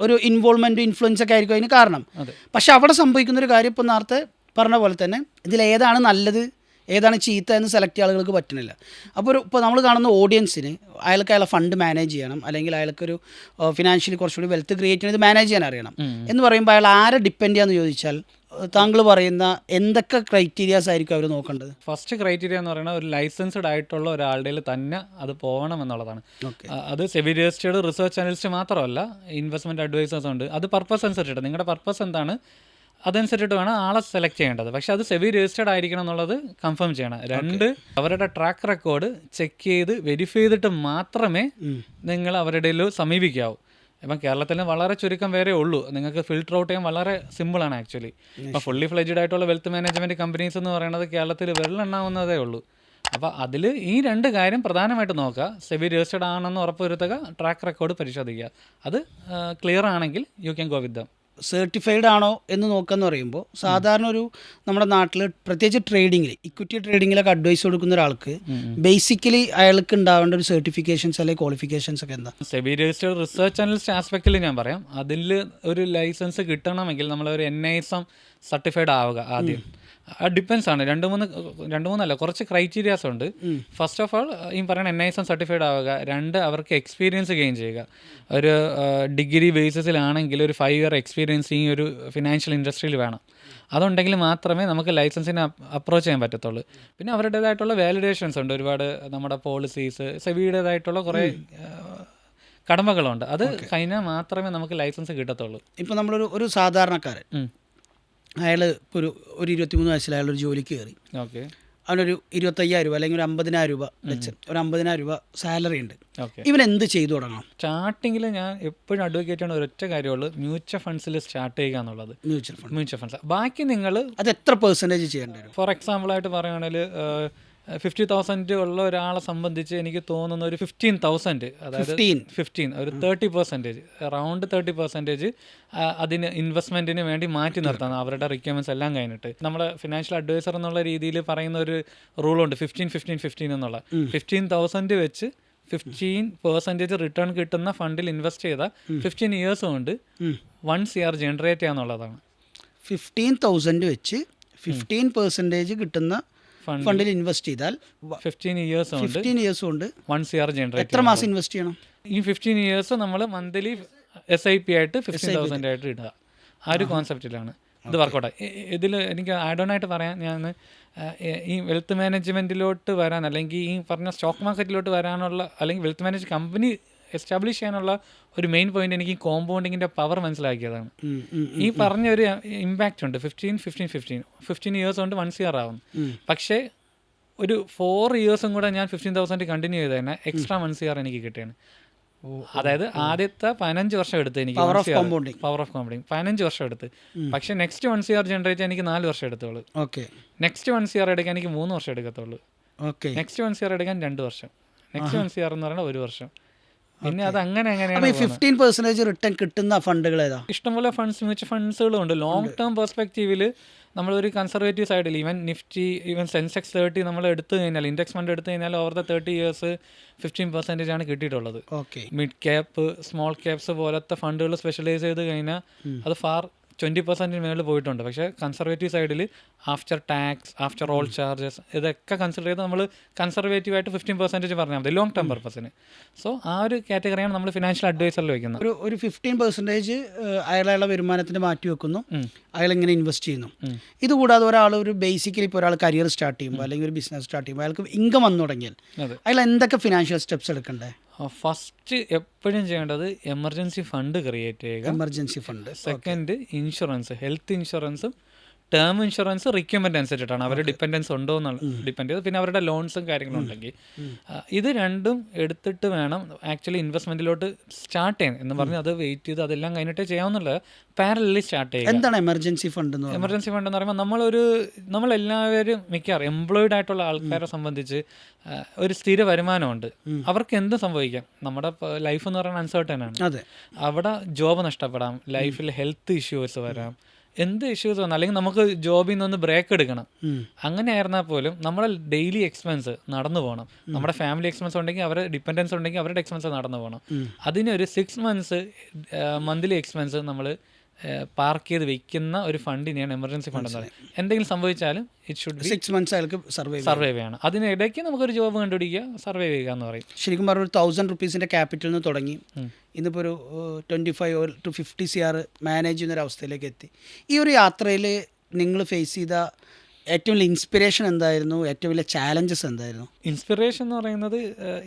ഒരു ഇൻവോൾവ്മെന്റ് ഇൻഫ്ലുവൻസ് ഒക്കെ ആയിരിക്കും അതിന് കാരണം. പക്ഷേ അവിടെ സംഭവിക്കുന്ന ഒരു കാര്യം ഇപ്പോൾ നേരത്തെ പറഞ്ഞ പോലെ തന്നെ ഇതിൽ ഏതാണ് നല്ലത് ഏതാണ് ചീത്ത എന്ന് സെലക്ട് ചെയ്യാൻ ആളുകൾക്ക് പറ്റുന്നില്ല. അപ്പോൾ ഒരു ഇപ്പോൾ നമ്മൾ കാണുന്ന ഓഡിയൻസിന് അയാൾക്ക് അയാളെ ഫണ്ട് മാനേജ് ചെയ്യണം അല്ലെങ്കിൽ അയാൾക്കൊരു ഫിനാൻഷ്യലി കുറച്ചുകൂടി വെൽത്ത് ക്രിയേറ്റ് ചെയ്യുന്നത് മാനേജ് ചെയ്യാൻ അറിയണം. എന്ന് പറയുമ്പോൾ അയാൾ ആരെ ഡിപ്പെൻഡ് ചെയ്യാന്ന് ചോദിച്ചാൽ താങ്കൾ പറയുന്ന എന്തൊക്കെ ക്രൈറ്റീരിയാസ് ആയിരിക്കും അവർ നോക്കേണ്ടത്? ഫസ്റ്റ് ക്രൈറ്റീരിയ എന്ന് പറയുന്നത് ഒരു ലൈസൻസ്ഡ് ആയിട്ടുള്ള ഒരാളുടെ തന്നെ അത് പോകണം എന്നുള്ളതാണ്. അത് സെബി രജിസ്റ്റേഡ് റിസർച്ച് അനലിസ്റ്റ് മാത്രമല്ല ഇൻവെസ്റ്റ്മെന്റ് അഡ്വൈസേഴ്സ് ഉണ്ട്. അത് പർപ്പസ് അനുസരിച്ചിട്ട് നിങ്ങളുടെ പർപ്പസ് എന്താണ്? അതനുസരിച്ചിട്ട് വേണം ആളെ സെലക്ട് ചെയ്യേണ്ടത്. പക്ഷെ അത് സെവി രജിസ്റ്റേഡ് ആയിരിക്കണം എന്നുള്ളത് കൺഫേം ചെയ്യണം. രണ്ട് അവരുടെ ട്രാക്ക് റെക്കോർഡ് ചെക്ക് ചെയ്ത് വെരിഫൈ ചെയ്തിട്ട് മാത്രമേ നിങ്ങൾ അവരുടെ സമീപിക്കാവൂ. ഇപ്പം കേരളത്തിൽ വളരെ ചുരുക്കം വേറെ ഉള്ളൂ. നിങ്ങൾക്ക് ഫിൽട്ടർ ഔട്ട് ചെയ്യാൻ വളരെ സിമ്പിളാണ് ആക്ച്വലി ഇപ്പം ഫുള്ളി ഫ്ലെജ്ഡ് ആയിട്ടുള്ള വെൽത്ത് മാനേജ്മെന്റ് കമ്പനീസ് എന്ന് പറയുന്നത് കേരളത്തിൽ വെള്ളെണ്ണാവുന്നതേ ഉള്ളൂ. അപ്പോൾ അതിൽ ഈ രണ്ട് കാര്യം പ്രധാനമായിട്ട് നോക്കുക. സെവി രജിസ്റ്റേഡ് ആണെന്ന് ഉറപ്പുവരുത്തുക ട്രാക്ക് റെക്കോർഡ് പരിശോധിക്കുക. അത് ക്ലിയർ ആണെങ്കിൽ you can go with them certified ആണോ എന്ന് നോക്കാന്ന് പറയുമ്പോൾ സാധാരണ ഒരു നമ്മുടെ നാട്ടിൽ പ്രത്യേകിച്ച് ട്രേഡിങ്ങിൽ ഇക്വിറ്റി ട്രേഡിങ്ങിലൊക്കെ അഡ്വൈസ് കൊടുക്കുന്ന ഒരാൾക്ക് ബേസിക്കലി അയാൾക്ക് ഉണ്ടാവേണ്ട ഒരു സർട്ടിഫിക്കേഷൻസ് അല്ലെങ്കിൽ ക്വാളിഫിക്കേഷൻസ് ഒക്കെ എന്താ? സെബി രജിസ്റ്റേഡ് റിസർച്ച് അനലിസ്റ്റ് ആസ്പെക്റ്റിൽ ഞാൻ പറയാം. അതിൽ ഒരു ലൈസൻസ് കിട്ടണമെങ്കിൽ നമ്മൾ ഒരു N I S M certified ആവുക ആദ്യം. ഡിപ്പെൻസ് ആണ്. രണ്ട് മൂന്ന് രണ്ട് മൂന്നല്ല കുറച്ച് ക്രൈറ്റീരിയാസ് ഉണ്ട്. ഫസ്റ്റ് ഓഫ് ഓൾ ഈ പറയുന്ന N I S M certified ആവുക. രണ്ട് അവർക്ക് എക്സ്പീരിയൻസ് ഗെയിൻ ചെയ്യുക. ഒരു ഡിഗ്രി ബേസിസിലാണെങ്കിൽ ഒരു ഫൈവ് ഇയർ എക്സ്പീരിയൻസ് ഈ ഒരു ഫിനാൻഷ്യൽ ഇൻഡസ്ട്രിയിൽ വേണം. അതുണ്ടെങ്കിൽ മാത്രമേ നമുക്ക് ലൈസൻസിനെ അപ്രോച്ച് ചെയ്യാൻ പറ്റത്തുള്ളൂ. പിന്നെ അവരുടേതായിട്ടുള്ള വാലിഡേഷൻസ് ഉണ്ട്. ഒരുപാട് നമ്മുടെ പോളിസീസ് സെബിയുടേതായിട്ടുള്ള കുറേ കടമകളുണ്ട്. അത് കഴിഞ്ഞാൽ മാത്രമേ നമുക്ക് ലൈസൻസ് കിട്ടത്തുള്ളൂ. ഇപ്പോൾ നമ്മളൊരു ഒരു സാധാരണക്കാരൻ. അയാൾ ഇപ്പോൾ ഒരു ഒരു ഇരുപത്തിമൂന്ന് വയസ്സിൽ അയാൾ ഒരു ജോലിക്ക് കയറി. ഓക്കെ. അവനൊരു ഇരുപത്തയ്യായിരം രൂപ അല്ലെങ്കിൽ ഒരു അമ്പതിനായിരം രൂപ വെച്ച് ഒരു അമ്പതിനായിരം രൂപ സാലറി ഉണ്ട്. ഓക്കെ. ഇവൻ എന്ത് ചെയ്തു തുടങ്ങണം? സ്റ്റാർട്ടിങ്ങിൽ ഞാൻ എപ്പോഴും അഡ്വക്കേറ്റ് ആണ് ഒരൊറ്റ കാര്യമുള്ളൂ മ്യൂച്വൽ ഫണ്ട്സിൽ സ്റ്റാർട്ട് ചെയ്യുക എന്നുള്ളത്. മ്യൂച്വൽ ഫണ്ട് മ്യൂച്വൽ ഫണ്ട്സ് ബാക്കി നിങ്ങൾ അത് എത്ര പെർസെന്റേജ് ചെയ്യേണ്ടി വരും? ഫോർ എക്സാമ്പിൾ ആയിട്ട് പറയുകയാണെങ്കിൽ ഫിഫ്റ്റി തൗസൻഡ് ഉള്ള ഒരാളെ സംബന്ധിച്ച് എനിക്ക് തോന്നുന്ന ഒരു ഫിഫ്റ്റീൻ തൗസൻഡ് അതായത് 15. ഫിഫ്റ്റീൻ ഒരു thirty percentage around thirty percentage അതിന് ഇൻവെസ്റ്റ്മെന്റിന് വേണ്ടി മാറ്റി നിർത്താം അവരുടെ റിക്വയർമെന്റ്സ് എല്ലാം കഴിഞ്ഞിട്ട്. നമ്മുടെ ഫിനാൻഷ്യൽ അഡ്വൈസർ എന്നുള്ള രീതിയിൽ പറയുന്ന ഒരു റൂളുണ്ട് ഫിഫ്റ്റീൻ ഫിഫ്റ്റീൻ ഫിഫ്റ്റീൻ എന്നുള്ള. ഫിഫ്റ്റീൻ തൗസൻഡ് വെച്ച് ഫിഫ്റ്റീൻ പെർസെന്റേജ് റിട്ടേൺ കിട്ടുന്ന ഫണ്ടിൽ ഇൻവെസ്റ്റ് ചെയ്താൽ ഫിഫ്റ്റീൻ ഇയേഴ്സ് കൊണ്ട് വൺ സി ആർ ജനറേറ്റ് ചെയ്യാന്നുള്ളതാണ്. ഫിഫ്റ്റീൻ തൗസൻഡ് വെച്ച് ഫിഫ്റ്റീൻ പെർസെന്റേജ് കിട്ടുന്ന. ഫണ്ടിൽ ഇൻവെസ്റ്റ് ചെയ്താൽ ഫിഫ്റ്റീൻ ഇയേഴ്സ് ഫിഫ്റ്റീൻ ഇയേഴ്സ് കൊണ്ട് വൺ സി ആർ ജനറേറ്റ് എത്ര മാസം ഇൻവെസ്റ്റ് ചെയ്യണം? ഈ ഫിഫ്റ്റീൻ ഇയേഴ്സ് നമ്മൾ മന്ത്ലി എസ് ഐ പി ആയിട്ട് ഫിഫ്റ്റീൻ തൗസൻഡ് ആയിട്ട് ഇടുക. ആ ഒരു കോൺസെപ്റ്റിലാണ് ഇത് വർക്കൗട്ട് ഇതിൽ എനിക്ക് ആഡ് ഓൺ ആയിട്ട് പറയാൻ ഞാൻ ഈ വെൽത്ത് മാനേജ്മെന്റിലോട്ട് വരാൻ അല്ലെങ്കിൽ ഈ പറഞ്ഞ സ്റ്റോക്ക് മാർക്കറ്റിലോട്ട് വരാനുള്ള അല്ലെങ്കിൽ വെൽത്ത് മാനേജ് കമ്പനി എസ്റ്റാബ്ലിഷ് ചെയ്യാനുള്ള ഒരു മെയിൻ പോയിന്റ് എനിക്ക് കോമ്പൗണ്ടിങ്ങിന്റെ പവർ മനസ്സിലാക്കിയതാണ്. ഈ പറഞ്ഞ ഒരു ഇമ്പാക്റ്റ് ഉണ്ട്. Fifteen fifteen fifteen fifteen years കൊണ്ട് വൺ ഇയർ ആവും പക്ഷേ ഒരു ഫോർ ഇയേഴ്സും കൂടെ ഞാൻ ഫിഫ്റ്റീൻ തൗസൻഡ് കണ്ടിന്യൂ ചെയ്ത് തന്നെ എക്സ്ട്രാ വൺ ഇയർ എനിക്ക് കിട്ടിയാണ് അതായത് ആദ്യത്തെ പതിനഞ്ച് വർഷം എടുത്ത് എനിക്ക് പവർ ഓഫ് കോമ്പൗണ്ടിങ് പതിനഞ്ച് വർഷം എടുത്ത്. പക്ഷെ നെക്സ്റ്റ് വൺ ഇയർ ജനറേറ്റ് ചെയ്യാൻ എനിക്ക് നാല് വർഷം എടുത്തോളൂ. ഓക്കെ. നെക്സ്റ്റ് വൺ ഇയർ എടുക്കാൻ എനിക്ക് മൂന്ന് വർഷം എടുക്കത്തുള്ളൂ. ഓക്കെ. നെക്സ്റ്റ് വൺ ഇയർ എടുക്കാൻ രണ്ട് വർഷം. നെക്സ്റ്റ് വൺ ഇയർ എന്ന് പറഞ്ഞാൽ ഒരു വർഷം. പിന്നെ അത് അങ്ങനെ അങ്ങനെയാണ് ഫിഫ്റ്റീൻ പെർസെന്റേജ് റിട്ടേൺ കിട്ടുന്ന ഫണ്ടുകൾ ഏതാ? ഇഷ്ടംപോലെ ഫണ്ട്സ് മ്യൂച്വൽ ഫണ്ട്സുകളും ഉണ്ട്. ലോങ് ടേം പെർസ്പെക്റ്റീവിൽ നമ്മളൊരു കൺസർവേറ്റീവ് സൈഡിൽ even Nifty even Sensex thirty നമ്മൾ എടുത്തു കഴിഞ്ഞാൽ ഇൻഡെക്സ് ഫണ്ട് എടുത്തു കഴിഞ്ഞാൽ over the thirty years fifteen percentage ആണ് കിട്ടിയിട്ടുള്ളത്. Okay mid cap small caps പോലത്തെ ഫണ്ടുകൾ സ്പെഷ്യലൈസ് ചെയ്ത് കഴിഞ്ഞാൽ അത് ഫാർ ട്വന്റി പെർസെന്റിന് മേളിൽ പോയിട്ടുണ്ട്. പക്ഷേ കൺസർവേറ്റീവ് സൈഡിൽ after tax after all charges ഇതൊക്കെ കൺസിഡർ ചെയ്ത് നമ്മൾ കൺസർവേറ്റീവ് ആയിട്ട് ഫിഫ്റ്റീൻ പെർസെന്റേജ് പറഞ്ഞാൽ മതി. ലോങ് ടേം പർപ്പസിന് സോ ആ ഒരു കാറ്റഗറിയാണ് നമ്മൾ ഫിനാൻഷ്യൽ അഡ്വൈസറിൽ വെക്കുന്നത്. ഒരു ഒരു ഫിഫ്റ്റീൻ പെർസെന്റേജ് അയാളുടെ വരുമാനത്തിന് മാറ്റി വെക്കുന്നു. അയാൾ ഇങ്ങനെ ഇൻവെസ്റ്റ് ചെയ്യുന്നു. ഇതുകൂടാതെ ഒരാൾ ഒരു ബേസിക്കലി ഇപ്പോൾ ഒരാൾ കരിയർ സ്റ്റാർട്ട് ചെയ്യുമ്പോൾ അല്ലെങ്കിൽ ഒരു ബിസിനസ് സ്റ്റാർട്ട് ചെയ്യുമ്പോൾ അയാൾക്ക് ഇൻകം വന്നു തുടങ്ങിയാൽ അയാൾ എന്തൊക്കെ ഫിനാൻഷ്യൽ സ്റ്റെപ്സ് എടുക്കണ്ടേ? ഫസ്റ്റ് എപ്പോഴും ചെയ്യേണ്ടത് എമർജൻസി ഫണ്ട് ക്രിയേറ്റ് ചെയ്യുക. Emergency fund second insurance health ഇൻഷുറൻസും ടേം ഇൻഷുറൻസ് റിക്വയർമെന്റ് അനുസരിച്ചിട്ടാണ്. അവരുടെ ഡിപ്പെൻഡൻസ് ഉണ്ടോ എന്നുള്ള ഡിപ്പെൻഡ് ചെയ്ത് പിന്നെ അവരുടെ ലോൺസും കാര്യങ്ങളും ഉണ്ടെങ്കിൽ. ഇത് രണ്ടും എടുത്തിട്ട് വേണം ആക്ച്വലി ഇൻവെസ്റ്റ്മെന്റിലോട്ട് സ്റ്റാർട്ട് ചെയ്യാൻ. എന്ന് പറഞ്ഞ് അത് വെയിറ്റ് ചെയ്ത് അതെല്ലാം കഴിഞ്ഞിട്ട് ചെയ്യാവുന്നുള്ളൂ. പാരലി സ്റ്റാർട്ട് ചെയ്യുക. എന്താണ് എമർജൻസി ഫണ്ട് എമർജൻസി ഫണ്ട് എന്ന് പറയുമ്പോൾ നമ്മളൊരു നമ്മളെല്ലാവരും മിക്കവാറും എംപ്ലോയിഡ് ആയിട്ടുള്ള ആൾക്കാരെ സംബന്ധിച്ച് ഒരു സ്ഥിര വരുമാനമുണ്ട്. അവർക്ക് എന്ത് സംഭവിക്കാം? നമ്മുടെ ലൈഫ് എന്ന് പറയുന്നത് അൺസർട്ടൻ ആണ്. അവിടെ ജോബ് നഷ്ടപ്പെടാം. ലൈഫിൽ ഹെൽത്ത് ഇഷ്യൂസ് വരാം. എന്ത് ഇഷ്യൂസ് വന്നാൽ അല്ലെങ്കിൽ നമുക്ക് ജോബിൽ നിന്നൊന്ന് ബ്രേക്ക് എടുക്കണം. അങ്ങനെ ആയിരുന്നാൽ പോലും നമ്മുടെ ഡെയിലി എക്സ്പെൻസ് നടന്നു പോകണം നമ്മുടെ ഫാമിലി എക്സ്പെൻസ് ഉണ്ടെങ്കിൽ അവരുടെ ഡിപ്പെൻഡൻസ് ഉണ്ടെങ്കിൽ അവരുടെ എക്സ്പെൻസ് നടന്നു പോകണം അതിനൊരു സിക്സ് മന്ത്സ് മന്ത്ലി എക്സ്പെൻസ് നമ്മൾ പാർക്ക് ചെയ്ത് വെക്കുന്ന ഒരു ഫണ്ടിനെയാണ് എമർജൻസി ഫണ്ട് എന്ന് പറയുന്നത്. എന്തെങ്കിലും സംഭവിച്ചാലും ഇറ്റ് ഷുഡ് സിക്സ് മന്ത്സ് അയാൾക്ക് സർവൈവ് സർവൈവ് ചെയ്യണം. അതിനിടയ്ക്ക് നമുക്കൊരു ജോബ് കണ്ടുപിടിക്കുക സർവൈവ് ചെയ്യുക എന്ന് പറയും. ശരിക്കും പറഞ്ഞ ഒരു തൗസൻഡ് റുപ്പീസിന്റെ ക്യാപിറ്റലിൽ നിന്ന് തുടങ്ങി. ഇന്നിപ്പോൾ ഒരു twenty five to fifty C R manage ചെയ്യുന്ന ഒരു അവസ്ഥയിലേക്ക് എത്തി. ഈ ഒരു യാത്രയിൽ നിങ്ങൾ ഫേസ് ചെയ്ത ഏറ്റവും വലിയ ഇൻസ്പിറേഷൻ എന്തായിരുന്നു? ഏറ്റവും വലിയ ചാലഞ്ചസ് എന്തായിരുന്നു? ഇൻസ്പിറേഷൻ എന്ന് പറയുന്നത്